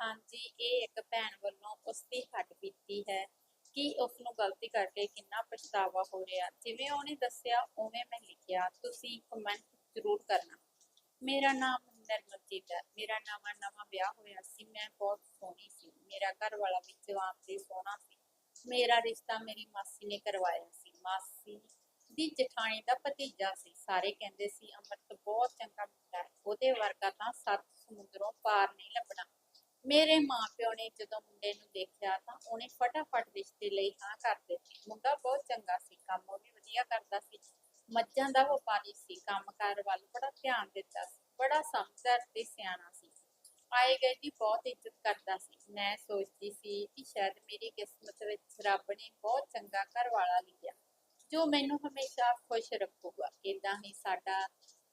ਹਾਂਜੀ, ਇਹ ਇੱਕ ਭੈਣ ਵੱਲੋਂ ਉਸ ਦੀ ਹੱਡ ਬੀਤੀ ਹੈ ਕਿ ਉਸ ਨੂੰ ਗਲਤੀ ਕਰਕੇ ਕਿੰਨਾ ਪਛਤਾਵਾ ਹੋ ਰਿਹਾ। ਜਿਵੇਂ ਉਹਨੇ ਦੱਸਿਆ, ਉਵੇਂ ਮੈਂ ਲਿਖਿਆ। ਤੁਸੀਂ ਕਮੈਂਟ ਜ਼ਰੂਰ ਕਰਨਾ। ਮੇਰਾ ਨਾਮ ਨਰਮਜੀਤ ਹੈ। ਮੇਰਾ ਨਵਾਂ ਨਵਾਂ ਵਿਆਹ ਹੋਇਆ ਸੀ। ਮੈਂ ਬਹੁਤ ਸੋਹਣੀ ਸੀ। ਮੇਰਾ ਘਰ ਵਾਲਾ ਵੀ ਜਵਾਨ ਤੇ ਸੋਹਣਾ ਸੀ। ਮੇਰਾ ਰਿਸ਼ਤਾ ਮੇਰੀ ਮਾਸੀ ਨੇ ਕਰਵਾਇਆ ਸੀ। ਮਾਸੀ ਦੀ ਜਠਾਣੀ ਦਾ ਭਤੀਜਾ ਸੀ। ਸਾਰੇ ਕਹਿੰਦੇ ਸੀ, ਅਮਰਤ ਬਹੁਤ ਚੰਗਾ ਮੁੰਡਾ ਹੈ। ਉਹਦੇ ਵਰਗਾ ਤਾਂ ਸੱਤ ਸਮੁੰਦਰੋਂ ਪਾਰ ਨਹੀਂ ਲੱਭਣਾ। ਮੇਰੇ ਮਾਪਿਓ ਨੇ ਜਦੋਂ ਮੁੰਡੇ ਨੂੰ ਦੇਖਿਆ ਤਾਂ ਉਹਨੇ ਫਟਾਫਟ ਰਿਸ਼ਤੇ ਲਈ ਹਾਂ ਕਰ ਦਿੱਤੀ। ਮੁੰਡਾ ਬਹੁਤ ਚੰਗਾ ਸੀ, ਕੰਮ ਉਹ ਵੀ ਵਧੀਆ ਕਰਦਾ ਸੀ। ਮੱਝਾਂ ਦਾ ਵਪਾਰੀ ਸੀ ਕੰਮਕਾਰ ਵੱਲ ਬੜਾ ਧਿਆਨ ਦਿੱਤਾ ਸੀ, ਬੜਾ ਸਮਝਦਾਰ ਤੇ ਸਿਆਣਾ ਸੀ। ਆਏ ਗਏ ਦੀ ਬਹੁਤ ਇੱਜ਼ਤ ਕਰਦਾ ਸੀ। ਮੈਂ ਸੋਚਦੀ ਸੀ ਕਿ ਸ਼ਾਇਦ ਮੇਰੀ ਕਿਸਮਤ ਵਿੱਚ ਰੱਬ ਨੇ ਬਹੁਤ ਚੰਗਾ ਘਰ ਵਾਲਾ ਲਿਖਿਆ ਜੋ ਮੈਨੂੰ ਹਮੇਸ਼ਾ ਖੁਸ਼ ਰੱਖੂਗਾ। ਇਦਾਂ ਹੀ ਸਾਡਾ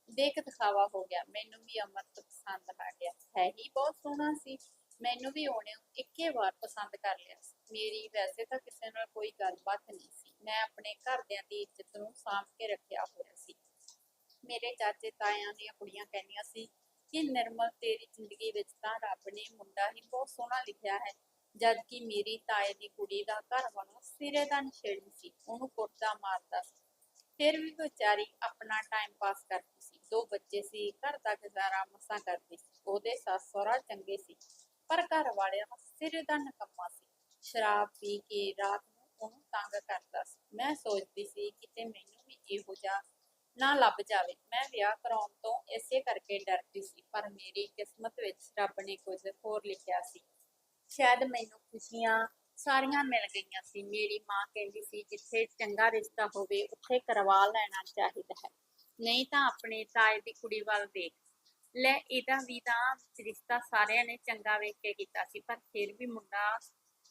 ਦੇਖ ਦਿਖਾਵਾ ਹੋ ਗਿਆ। ਮੈਨੂੰ ਵੀ ਅਮਰਤ ਪਸੰਦ ਆ ਗਿਆ। ਹੈ ਹੀ ਬਹੁਤ ਸੋਹਣਾ ਸੀ। ਮੈਨੂੰ ਵੀ ਉਹਨੇ ਇੱਕੇ ਵਾਰ ਪਸੰਦ ਕਰ ਲਿਆ ਮੇਰੀ ਵੈਸੇ ਤਾਂ ਕਿਸੇ ਨਾਲ ਕੋਈ ਗੱਲਬਾਤ ਨਹੀਂ ਸੀ। ਮੈਂ ਆਪਣੇ ਘਰਦਿਆਂ ਦੀ ਇੱਜ਼ਤ ਨੂੰ ਸਾਂਭ ਕੇ ਰੱਖਿਆ ਹੋਇਆ ਸੀ। ਮੇਰੇ ਚਾਚੇ ਤਾਇਆਂ ਦੀਆਂ ਕੁੜੀਆਂ ਕਹਿੰਦੀਆਂ ਸੀ ਕਿ ਨਿਰਮਲ, ਤੇਰੀ ਜ਼ਿੰਦਗੀ ਵਿੱਚ ਤਾਂ ਰੱਬ ਨੇ ਮੁੰਡਾ ਹੀ ਬਹੁਤ ਸੋਹਣਾ ਲਿਖਿਆ ਹੈ। ਜਦ ਕਿ ਮੇਰੀ ਤਾਏ ਦੀ ਕੁੜੀ ਦਾ ਘਰ ਵਾਲਾ ਸਿਰੇ ਦਾ ਨਸ਼ੇੜੀ ਸੀ, ਉਹਨੂੰ ਕੁੱਟਦਾ ਮਾਰਦਾ ਸੀ। ਫਿਰ ਵੀ ਵਿਚਾਰੀ ਆਪਣਾ ਟਾਈਮ ਪਾਸ ਕਰਦੀ ਸੀ। ਦੋ ਬੱਚੇ ਸੀ, ਘਰ ਦਾ ਗੁਜ਼ਾਰਾ ਮਸਾਂ ਕਰਦੀ ਸੀ। ਉਹਦੇ ਸੱਸ ਸਹੁਰਾ ਚੰਗੇ ਸੀ। ਪਰ ਘਰ ਵਾਲਿਆਂ ਦਾ ਸਿਰੇ ਦਾ ਨਕੰਮਾ ਸੀ। ਸ਼ਰਾਬ ਪੀ ਕੇ ਰਾਤ ਨੂੰ ਉਹਨੂੰ ਤੰਗ ਕਰਦਾ ਸੀ। ਮੈਂ ਸੋਚਦੀ ਸੀ ਕਿਤੇ ਮੈਨੂੰ ਵੀ ਇਹੋ ਜਿਹਾ ਨਾ ਲੱਭ ਜਾਵੇ। ਮੈਂ ਵਿਆਹ ਕਰਾਉਣ ਤੋਂ ਇਸੇ ਕਰਕੇ ਡਰਦੀ ਸੀ, ਪਰ ਮੇਰੀ ਕਿਸਮਤ ਵਿੱਚ ਰੱਬ ਨੇ ਕੁਝ ਹੋਰ ਲਿਖਿਆ ਸੀ। ਸ਼ਾਇਦ ਮੈਨੂੰ ਖੁਸ਼ੀਆਂ ਸਾਰੀਆਂ ਮਿਲ ਗਈਆਂ ਸੀ। ਮੇਰੀ ਮਾਂ ਕਹਿੰਦੀ ਸੀ, ਜਿੱਥੇ ਚੰਗਾ ਰਿਸ਼ਤਾ ਹੋਵੇ, ਉੱਥੇ ਕਰਵਾ ਲੈਣਾ ਚਾਹੀਦਾ ਹੈ। ਨਹੀਂ ਤਾਂ ਆਪਣੇ ਤਾਏ ਦੀ ਕੁੜੀ ਵੱਲ ਦੇਖ। ਲੈ, ਇਹਦਾ ਵੀ ਤਾਂ ਰਿਸ਼ਤਾ ਸਾਰਿਆਂ ਨੇ ਚੰਗਾ ਵੇਖ ਕੇ ਕੀਤਾ ਸੀ, ਪਰ ਫਿਰ ਵੀ ਮੁੰਡਾ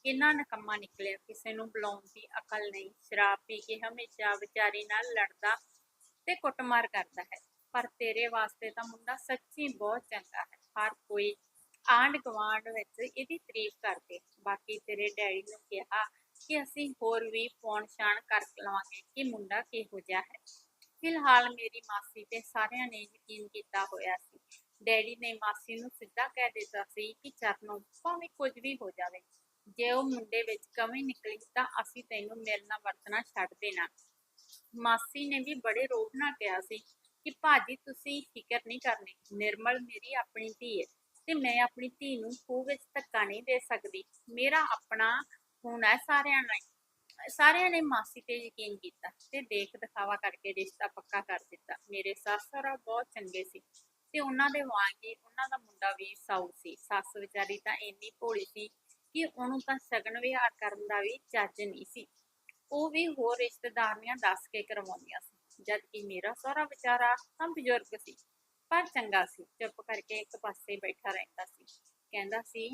ਕਿੰਨਾ ਨਕੰਮਾ ਨਿਕਲਿਆ, ਕਿਸੇ ਨੂੰ ਬੁਲਾਉਣ ਦੀ ਅਕਲ ਨਹੀਂ, ਸ਼ਰਾਬ ਪੀ ਕੇ ਹਮੇਸ਼ਾ ਵਿਚਾਰੀ ਨਾਲ ਲੜਦਾ ਤੇ ਕੁੱਟਮਾਰ ਕਰਦਾ ਹੈ। ਪਰ ਤੇਰੇ ਵਾਸਤੇ ਤਾਂ ਮੁੰਡਾ ਸੱਚੀ ਬਹੁਤ ਚੰਗਾ ਹੈ, ਹਰ ਕੋਈ ਆਂਢ ਗੁਆਂਢ ਵਿੱਚ ਇਹਦੀ ਤਾਰੀਫ ਕਰਦੇ ਬਾਕੀ ਤੇਰੇ ਡੈਡੀ ਨੂੰ ਕਿਹਾ ਕਿ ਅਸੀਂ ਹੋਰ ਵੀ ਫੋਨ ਛਾਣ ਕਰ ਲਵਾਂਗੇ ਕਿ ਮੁੰਡਾ ਕਿਹੋ ਜਿਹਾ ਹੈ। ਫਿਲਹਾਲ ਮੇਰੀ ਮਾਸੀ ਤੇ ਸਾਰਿਆਂ ਨੇ ਯਕੀਨ ਕੀਤਾ ਹੋਇਆ ਸੀ। ਡੈਡੀ ਨੇ ਮਾਸੀ ਨੂੰ ਸਿੱਧਾ ਕਹਿ ਦਿੱਤਾ ਸੀ ਕਿ ਚਰਨੋਂ ਭਾਵੇਂ ਕੁਝ ਵੀ ਹੋ ਜਾਵੇ, ਜੇ ਉਹ ਮੁੰਡੇ ਵਿੱਚ ਕਮੀ ਨਿਕਲੀ ਤਾਂ ਅਸੀਂ ਤੈਨੂੰ ਮਿਲਣਾ ਵਰਤਣਾ ਛੱਡ ਦੇਣਾ। ਮਾਸੀ ਨੇ ਵੀ ਬੜੇ ਰੋਬ ਨਾਲ ਕਿਹਾ ਸੀ ਕਿ ਭਾਜੀ ਤੁਸੀਂ ਫਿਕਰ ਨਹੀਂ ਕਰਨੀ, ਨਿਰਮਲ ਮੇਰੀ ਆਪਣੀ ਧੀ ਹੈ ਤੇ ਮੈਂ ਆਪਣੀ ਧੀ ਨੂੰ ਖੂਹ ਵਿੱਚ ਧੱਕਾ ਨਹੀਂ ਦੇ ਸਕਦੀ। ਮੇਰਾ ਆਪਣਾ ਹੁਣ ਹੈ ਸਾਰਿਆਂ ਨਾਲ। ਸਾਰਿਆਂ ਨੇ ਮਾਸੀ ਤੇ ਯਕੀਨ ਕੀਤਾ ਤੇ ਦੇਖ ਦਿਖਾਵਾ ਕਰਕੇ ਰਿਸ਼ਤਾ ਪੱਕਾ ਕਰ ਦਿੱਤਾ। ਮੇਰੇ ਸੱਸ ਸਹੁਰਾ ਬਹੁਤ ਚੰਗੇ ਸੀ ਤੇ ਉਹਨਾਂ ਦੇ ਵਾਂਗ ਹੀ ਉਹਨਾਂ ਦਾ ਮੁੰਡਾ ਵੀ ਸਾਊ ਸੀ। ਸੱਸ ਵਿਚਾਰੀ ਤਾਂ ਇੰਨੀ ਭੋਲੀ ਸੀ ਕਿ ਉਹਨੂੰ ਤਾਂ ਸ਼ਗਨ ਵਿਹਾਰ ਕਰਨ ਦਾ ਵੀ ਚੱਜ ਨਹੀਂ ਸੀ। ਉਹ ਵੀ ਹੋਰ ਰਿਸ਼ਤੇਦਾਰੀਆਂ ਦੱਸ ਕੇ ਕਰਵਾਉਂਦੀਆਂ ਸੀ। ਜਦ ਕਿ ਮੇਰਾ ਸਹੁਰਾ ਵਿਚਾਰਾ ਤਾਂ ਬਜ਼ੁਰਗ ਸੀ, ਪਰ ਚੰਗਾ ਸੀ। ਚੁੱਪ ਕਰਕੇ ਇੱਕ ਪਾਸੇ ਬੈਠਾ ਰਹਿੰਦਾ ਸੀ। ਕਹਿੰਦਾ ਸੀ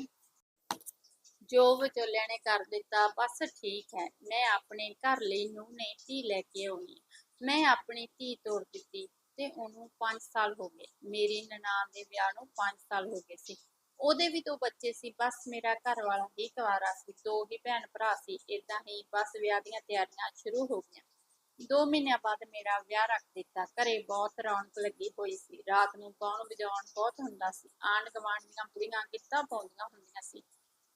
ਜੋ ਵਿਚੋਲਿਆਂ ਨੇ ਕਰ ਦਿੱਤਾ, ਬਸ ਠੀਕ ਹੈ। ਮੈਂ ਆਪਣੇ ਘਰ ਲਈ ਨੂੰ ਨੇ ਧੀ ਲੈ ਕੇ ਆਉਣੀ ਮੈਂ ਆਪਣੀ ਧੀ ਤੋੜ ਦਿੱਤੀ ਤੇ ਉਹਨੂੰ 5 ਸਾਲ ਹੋ ਗਏ। ਮੇਰੀ ਨਨਾਣ ਦੇ ਵਿਆਹ ਨੂੰ 5 ਸਾਲ ਹੋ ਗਏ ਸੀ। ਉਹਦੇ ਵੀ ਦੋ ਬੱਚੇ ਸੀ। ਬਸ ਮੇਰਾ ਘਰ ਵਾਲਾ ਹੀ ਕੁਆਰਾ ਸੀ। ਦੋ ਹੀ ਭੈਣ ਭਰਾ ਸੀ। ਇਦਾਂ ਹੀ ਬਸ ਵਿਆਹ ਦੀਆਂ ਤਿਆਰੀਆਂ ਸ਼ੁਰੂ ਹੋ ਗਈਆਂ। ਦੋ ਮਹੀਨਿਆਂ ਬਾਅਦ ਮੇਰਾ ਵਿਆਹ ਰੱਖ ਦਿੱਤਾ। ਘਰੇ ਬਹੁਤ ਰੌਣਕ ਲੱਗੀ ਹੋਈ ਸੀ। ਰਾਤ ਨੂੰ ਗਾਉਣ ਵਜਾਉਣ ਬਹੁਤ ਹੁੰਦਾ ਸੀ। ਆਂਢ ਗੁਆਂਢ ਦੀਆਂ ਕੁੜੀਆਂ ਕਿੱਦਾਂ ਪਾਉਂਦੀਆਂ ਹੁੰਦੀਆਂ ਸੀ।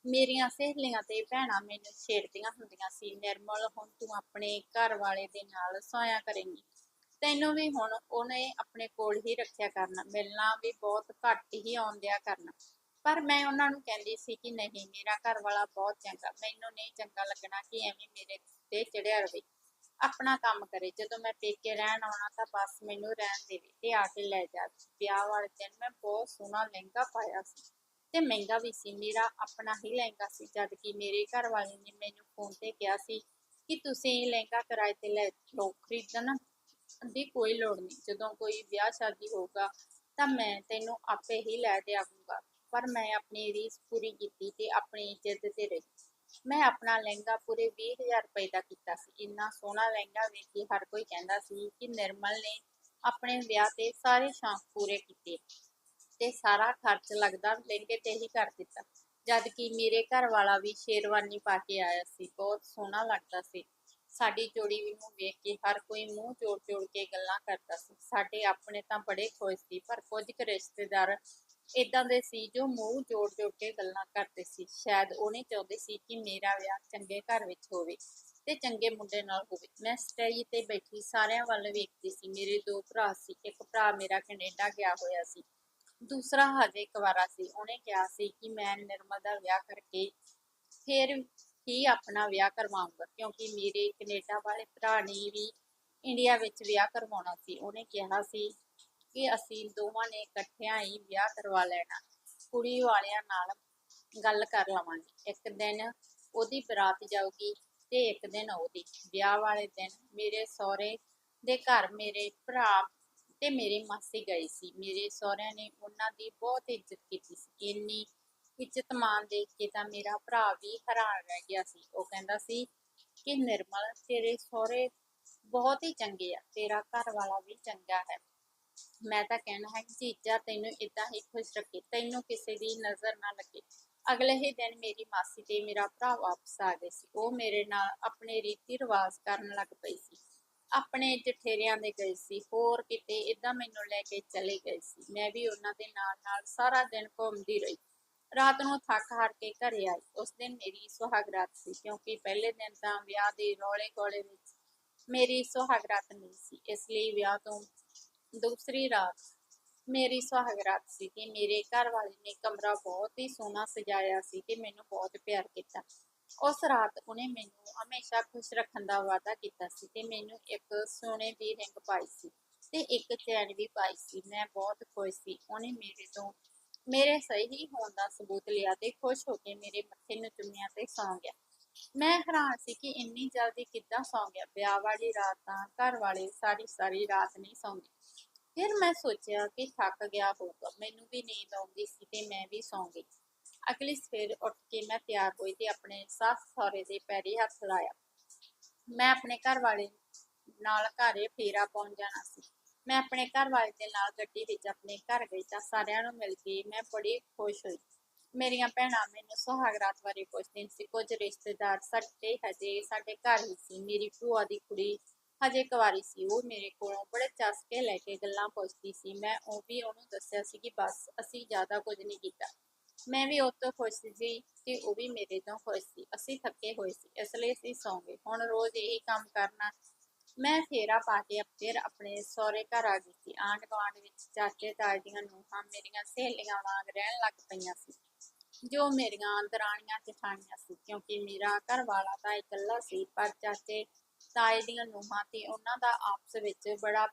ਮੇਰੀਆਂ ਸਹੇਲੀਆਂ ਤੇ ਭੈਣਾਂ ਮੈਨੂੰ ਛੇੜਦੀਆਂ ਹੁੰਦੀਆਂ ਸੀ। ਨਿਰਮਲ, ਹੁਣ ਤੂੰ ਆਪਣੇ ਘਰ ਵਾਲੇ ਦੇ ਨਾਲ ਸੋਇਆ ਕਰੇਂਗੀ। ਤੈਨੂੰ ਵੀ ਹੁਣ ਉਹਨੇ ਆਪਣੇ ਕੋਲ ਹੀ ਰੱਖਿਆ ਕਰਨਾ। ਮਿਲਣਾ ਵੀ ਬਹੁਤ ਘੱਟ ਹੀ ਆਉਣ ਕਰਨਾ। ਪਰ ਮੈਂ ਉਹਨਾਂ ਨੂੰ ਕਹਿੰਦੀ ਸੀ ਕਿ ਨਹੀਂ, ਮੇਰਾ ਘਰ ਵਾਲਾ ਬਹੁਤ ਚੰਗਾ। ਮੈਨੂੰ ਨਹੀਂ ਚੰਗਾ ਲੱਗਣਾ ਕਿ ਐਵੇਂ ਮੇਰੇ ਤੇ ਚੜਿਆ ਰਵੇ। ਆਪਣਾ ਕੰਮ ਕਰੇ। ਜਦੋਂ ਮੈਂ ਪੇਕੇ ਰਹਿਣ ਆਉਣਾ ਤਾਂ ਬਸ ਮੈਨੂੰ ਰਹਿਣ ਦੇਵੇ ਤੇ ਆ ਕੇ ਲੈ ਜਾ। ਵਿਆਹ ਵਾਲੇ ਦਿਨ ਮੈਂ ਬਹੁਤ ਸੋਹਣਾ ਲਹਿੰਗਾ ਪਾਇਆ ਸੀ। ਤੇ ਮਹਿੰਗਾ ਵੀ ਸੀ। ਮੇਰਾ ਆਪਣਾ ਹੀ ਲਹਿੰਗਾ ਸੀ, ਜਦ ਕਿ ਮੇਰੇ ਘਰ ਵਾਲੇ ਨੇ ਮੈਨੂੰ ਫੋਨ ਤੇ ਕਿਹਾ ਸੀ ਕਿ ਤੁਸੀਂ ਲਹਿੰਗਾ ਕਿਰਾਏ ਤੇ ਲੈ ਲਓ ਖਰੀਦਣ ਦੀ ਕੋਈ ਲੋੜ ਨਹੀਂ। ਜਦੋਂ ਕੋਈ ਵਿਆਹ ਸ਼ਾਦੀ ਹੋਊਗਾ ਤਾਂ ਮੈਂ ਤੈਨੂੰ ਆਪੇ ਹੀ ਲੈ ਦਿਆਂਗਾ। ਪਰ ਮੈਂ ਆਪਣੀ ਰੀਸ ਪੂਰੀ ਕੀਤੀ ਤੇ ਆਪਣੀ ਇੱਜ਼ਤ ਤੇ ਰਹੀ। ਮੈਂ ਆਪਣਾ ਲਹਿੰਗਾ ਪੂਰੇ 20000 ਰੁਪਏ ਦਾ ਕੀਤਾ ਸੀ। ਇੰਨਾ ਸੋਹਣਾ ਲਹਿੰਗਾ ਵੇਖ ਕੇ ਹਰ ਕੋਈ ਕਹਿੰਦਾ ਸੀ ਕਿ ਨਿਰਮਲ ਨੇ ਆਪਣੇ ਵਿਆਹ ਤੇ ਸਾਰੇ ਸ਼ੌਂਕ ਪੂਰੇ ਕੀਤੇ। ਤੇ ਸਾਰਾ ਖਰਚ ਲੱਗਦਾ ਲਹਿੰਗੇ ਤੇ ਹੀ ਕਰ ਦਿੱਤਾ। ਜਦ ਕਿ ਮੇਰੇ ਘਰ ਵਾਲਾ ਵੀ ਸ਼ੇਰਵਾਨੀ ਪਾ ਕੇ ਆਇਆ ਸੀ, ਬਹੁਤ ਸੋਹਣਾ ਲੱਗਦਾ ਸੀ। ਸਾਡੀ ਜੋੜੀ ਨੂੰ ਵੇਖ ਕੇ ਹਰ ਕੋਈ ਮੂੰਹ ਜੋੜ ਜੋੜ ਕੇ ਗੱਲਾਂ ਕਰਦਾ ਸੀ। ਸਾਡੇ ਆਪਣੇ ਤਾਂ ਬੜੇ ਖੁਸ਼ ਸੀ, ਪਰ ਕੁਝ ਕੁ ਰਿਸ਼ਤੇਦਾਰ ਇਦਾਂ ਦੇ ਸੀ ਜੋ ਮੂੰਹ ਜੋੜ ਜੋੜ ਕੇ ਗੱਲਾਂ ਕਰਦੇ ਸੀ। ਸ਼ਾਇਦ ਉਹ ਨਹੀਂ ਚਾਹੁੰਦੇ ਸੀ ਕਿ ਮੇਰਾ ਵਿਆਹ ਚੰਗੇ ਘਰ ਵਿੱਚ ਹੋਵੇ ਤੇ ਚੰਗੇ ਮੁੰਡੇ ਨਾਲ ਹੋਵੇ। ਮੈਂ ਸਟੇਜ ਤੇ ਬੈਠੀ ਸਾਰਿਆਂ ਵੱਲ ਵੇਖਦੀ ਸੀ। ਮੇਰੇ ਦੋ ਭਰਾ ਸੀ, ਇੱਕ ਭਰਾ ਮੇਰਾ ਕੈਨੇਡਾ ਗਿਆ ਹੋਇਆ ਸੀ। ਦੂਸਰਾ ਹਜੇ ਕੁਵਾਰਾ ਸੀ, ਉਹਨੇ ਕਿਹਾ ਸੀ ਕਿ ਮੈਂ ਨਿਰਮਲ ਦਾ ਵਿਆਹ ਕਰਕੇ ਫਿਰ ਹੀ ਆਪਣਾ ਵਿਆਹ ਕਰਵਾਉਂਗਾ ਕਿਉਂਕਿ ਮੇਰੇ ਕੈਨੇਡਾ ਵਾਲੇ ਭਰਾ ਨੇ ਵੀ ਇੰਡੀਆ ਵਿੱਚ ਵਿਆਹ ਕਰਵਾਉਣਾ ਸੀ। ਉਹਨੇ ਕਿਹਾ ਸੀ ਕਿ ਅਸੀਂ ਦੋਵਾਂ ਨੇ ਇਕੱਠਿਆਂ ਹੀ ਵਿਆਹ ਕਰਵਾ ਲੈਣਾ, ਕੁੜੀ ਵਾਲਿਆਂ ਨਾਲ ਗੱਲ ਕਰ ਲਵਾਂਗੇ। ਇੱਕ ਦਿਨ ਉਹਦੀ ਬਰਾਤ ਜਾਊਗੀ ਤੇ ਇੱਕ ਦਿਨ ਉਹਦੀ। ਵਿਆਹ ਵਾਲੇ ਦਿਨ ਮੇਰੇ ਸਹੁਰੇ ਦੇ ਘਰ ਮੇਰੇ ਭਰਾ ਤੇ ਮੇਰੀ ਮਾਸੀ ਗਈ ਸੀ। ਮੇਰੇ ਸਹੁਰਿਆਂ ਨੇ ਉਹਨਾਂ ਦੀ ਬਹੁਤ ਇੱਜ਼ਤ ਕੀਤੀ ਸੀ। ਇੰਨੀ ਇੱਜ਼ਤ ਮਾਨ ਦੇਖ ਕੇ ਤਾਂ ਮੇਰਾ ਭਰਾ ਵੀ ਹੈਰਾਨ ਰਹਿ ਗਿਆ ਸੀ। ਉਹ ਕਹਿੰਦਾ ਸੀ ਕਿ ਨਿਰਮਲ, ਤੇਰੇ ਸਹੁਰੇ ਬਹੁਤ ਹੀ ਚੰਗੇ ਆ। ਤੇਰਾ ਘਰ ਵਾਲਾ ਵੀ ਚੰਗਾ ਹੈ। ਮੈਂ ਤਾਂ ਕਹਿਣਾ ਹੈ ਕਿ ਜੀਜਾ ਤੈਨੂੰ ਇਦਾਂ ਹੀ ਖੁਸ਼ ਰੱਖੇ। ਤੈਨੂੰ ਕਿਸੇ ਦੀ ਨਜ਼ਰ ਨਾ ਲੱਗੇ। ਅਗਲੇ ਹੀ ਦਿਨ ਮੇਰੀ ਮਾਸੀ ਤੇ ਮੇਰਾ ਭਰਾ ਵਾਪਸ ਆ ਗਏ ਸੀ। ਉਹ ਮੇਰੇ ਨਾਲ ਆਪਣੇ ਰੀਤੀ ਰਿਵਾਜ ਕਰਨ ਲੱਗ ਪਈ ਸੀ। ਆਪਣੇ ਜਠੇਰਿਆਂ ਦੇ ਗਏ ਸੀ, ਹੋਰ ਕਿਤੇ ਇਦਾਂ ਮੈਨੂੰ ਲੈ ਕੇ ਚਲੇ ਗਏ ਸੀ। ਮੈਂ ਵੀ ਉਹਨਾਂ ਦੇ ਨਾਲ ਨਾਲ ਸਾਰਾ ਦਿਨ ਘੁੰਮਦੀ ਰਹੀ। ਰਾਤ ਨੂੰ ਥੱਕ ਹਾਰ ਕੇ ਘਰੇ ਆਈ। ਉਸ ਦਿਨ ਮੇਰੀ ਸੁਹਾਗ ਸੀ, ਕਿਉਂਕਿ ਪਹਿਲੇ ਦਿਨ ਤਾਂ ਵਿਆਹ ਦੇ ਰੌਲੇ ਗੋਲੇ ਵਿੱਚ ਮੇਰੀ ਸੁਹਾਗਰਾਤ ਨਹੀਂ ਸੀ। ਇਸ ਲਈ ਵਿਆਹ ਤੋਂ ਦੂਸਰੀ ਰਾਤ ਮੇਰੀ ਸੁਹਾਗਰਾਤ ਸੀ ਕਿ ਮੇਰੇ ਘਰ ਵਾਲੇ ਨੇ ਕਮਰਾ ਬਹੁਤ ਹੀ ਸੋਹਣਾ ਸਜਾਇਆ ਸੀ ਤੇ ਮੈਨੂੰ ਬਹੁਤ ਪਿਆਰ ਕੀਤਾ। ਉਸ ਰਾਤ ਉਹਨੇ ਮੈਨੂੰ ਹਮੇਸ਼ਾ ਖੁਸ਼ ਰੱਖਣ ਦਾ ਵਾਅਦਾ ਕੀਤਾ ਸੀ ਤੇ ਮੈਨੂੰ ਇੱਕ ਸੋਨੇ ਦੀ ਰਿੰਗ ਪਾਈ ਸੀ ਤੇ ਇੱਕ ਚੈਨ ਵੀ ਪਾਈ ਸੀ। ਮੈਂ ਬਹੁਤ ਖੁਸ਼ ਸੀ। ਉਹਨੇ ਮੇਰੇ ਤੋਂ ਮੇਰੇ ਸਹੀ ਹੋਣ ਦਾ ਸਬੂਤ ਲਿਆ ਤੇ ਖੁਸ਼ ਹੋ ਕੇ ਮੇਰੇ ਮੱਥੇ ਨੂੰ ਚੁੰਮਿਆ ਤੇ ਸੌਂ ਗਿਆ। ਮੈਂ ਹੈਰਾਨ ਸੀ ਕਿ ਇੰਨੀ ਜਲਦੀ ਕਿੱਦਾਂ ਸੌਂ ਗਿਆ। ਵਿਆਹ ਵਾਲੀ ਰਾਤ ਤਾਂ ਘਰ ਵਾਲੇ ਸਾਰੀ ਸਾਰੀ ਰਾਤ ਨਹੀਂ ਸੌਂਦੇ। ਫਿਰ ਮੈਂ ਸੋਚਿਆ ਕਿ ਥੱਕ ਗਿਆ ਹੋਊਗਾ। ਮੈਨੂੰ ਵੀ ਨੀਂਦ ਆਉਂਦੀ ਸੀ ਤੇ ਮੈਂ ਵੀ ਸੌਂ ਗਈ। ਅਗਲੀ ਸਵੇਰ ਉੱਠ ਕੇ ਮੈਂ ਤਿਆਰ ਹੋਈ ਤੇ ਆਪਣੇ ਸੱਸ ਸਹੁਰੇ ਦੇ ਪੈਰੀ ਹੱਥ ਲਾਇਆ। ਮੈਂ ਆਪਣੇ ਘਰ ਵਾਲੇ ਨਾਲ ਘਰੇ ਫੇਰਾ ਪਾਉਣ ਜਾਣਾ ਸੀ। ਮੈਂ ਆਪਣੇ ਘਰ ਵਾਲੇ ਦੇ ਨਾਲ ਗੱਡੀ ਵਿੱਚ ਆਪਣੇ ਘਰ ਗਈ ਤਾਂ ਸਾਰਿਆਂ ਨੂੰ ਮਿਲ ਕੇ ਮੈਂ ਬੜੀ ਖੁਸ਼ ਹੋਈ। ਮੇਰੀਆਂ ਭੈਣਾਂ ਮੈਨੂੰ ਸੁਹਾਗਰਾਤ ਬਾਰੇ ਪੁੱਛਦੀਆਂ ਸੀ, ਕੁਝ ਰਿਸ਼ਤੇਦਾਰ ਸਾਡੇ ਹਜੇ ਸਾਡੇ ਘਰ ਹੀ ਸੀ, ਮੇਰੀ ਭੂਆ ਦੀ ਕੁੜੀ ਹਜੇ ਕੁਵਾਰੀ ਸੀ, ਉਹ ਮੇਰੇ ਕੋਲੋਂ ਬੜੇ ਚਸਕੇ ਲੈ ਕੇ ਗੱਲਾਂ ਪੁੱਛਦੀ ਸੀ। ਮੈਂ ਉਹ ਵੀ ਉਹਨੂੰ ਦੱਸਿਆ ਸੀ ਕਿ ਬਸ ਅਸੀਂ ਜ਼ਿਆਦਾ ਕੁਝ ਨਹੀਂ ਕੀਤਾ। ਮੈਂ ਵੀ ਉਹ ਤੋਂ ਖੁਸ਼ ਸੀ ਤੇ ਉਹ ਵੀ ਮੇਰੇ ਤੋਂ ਖੁਸ਼ ਸੀ। ਅਸੀਂ ਥੱਕੇ ਹੋਏ ਸੀ, ਇਸ ਲਈ ਅਸੀਂ ਸੌਂ ਗਏ। ਹੁਣ ਰੋਜ਼ ਇਹੀ ਕੰਮ ਕਰਨਾ, ਮੈਂ ਫੇਰਾ ਪਾ ਕੇ ਫਿਰ ਆਪਣੇ ਸਹੁਰੇ ਘਰ ਆ ਗਈ ਸੀ। ਆਂਢ ਗੁਆਂਢ ਵਿੱਚ ਚਾਚੇ ਤਾਏ ਦੀਆਂ ਨੂੰਹਾਂ ਮੇਰੀਆਂ ਸਹੇਲੀਆਂ ਵਾਂਗ ਰਹਿਣ ਲੱਗ ਪਈਆਂ ਸੀ, ਜੋ ਮੇਰੀਆਂ ਦਰਾਣੀਆਂ ਜਠਾਣੀਆਂ ਸੀ, ਕਿਉਂਕਿ ਮੇਰਾ ਘਰ ਵਾਲਾ ਤਾਂ ਇਕੱਲਾ ਸੀ, ਪਰ ਚਾਚੇ ਤਾਏ ਦੀਆਂ ਨੂੰਹਾਂ ਤੇ ਉਹਨਾਂ ਦਾ ਆਪਸ ਵਿੱਚ ਬੜਾ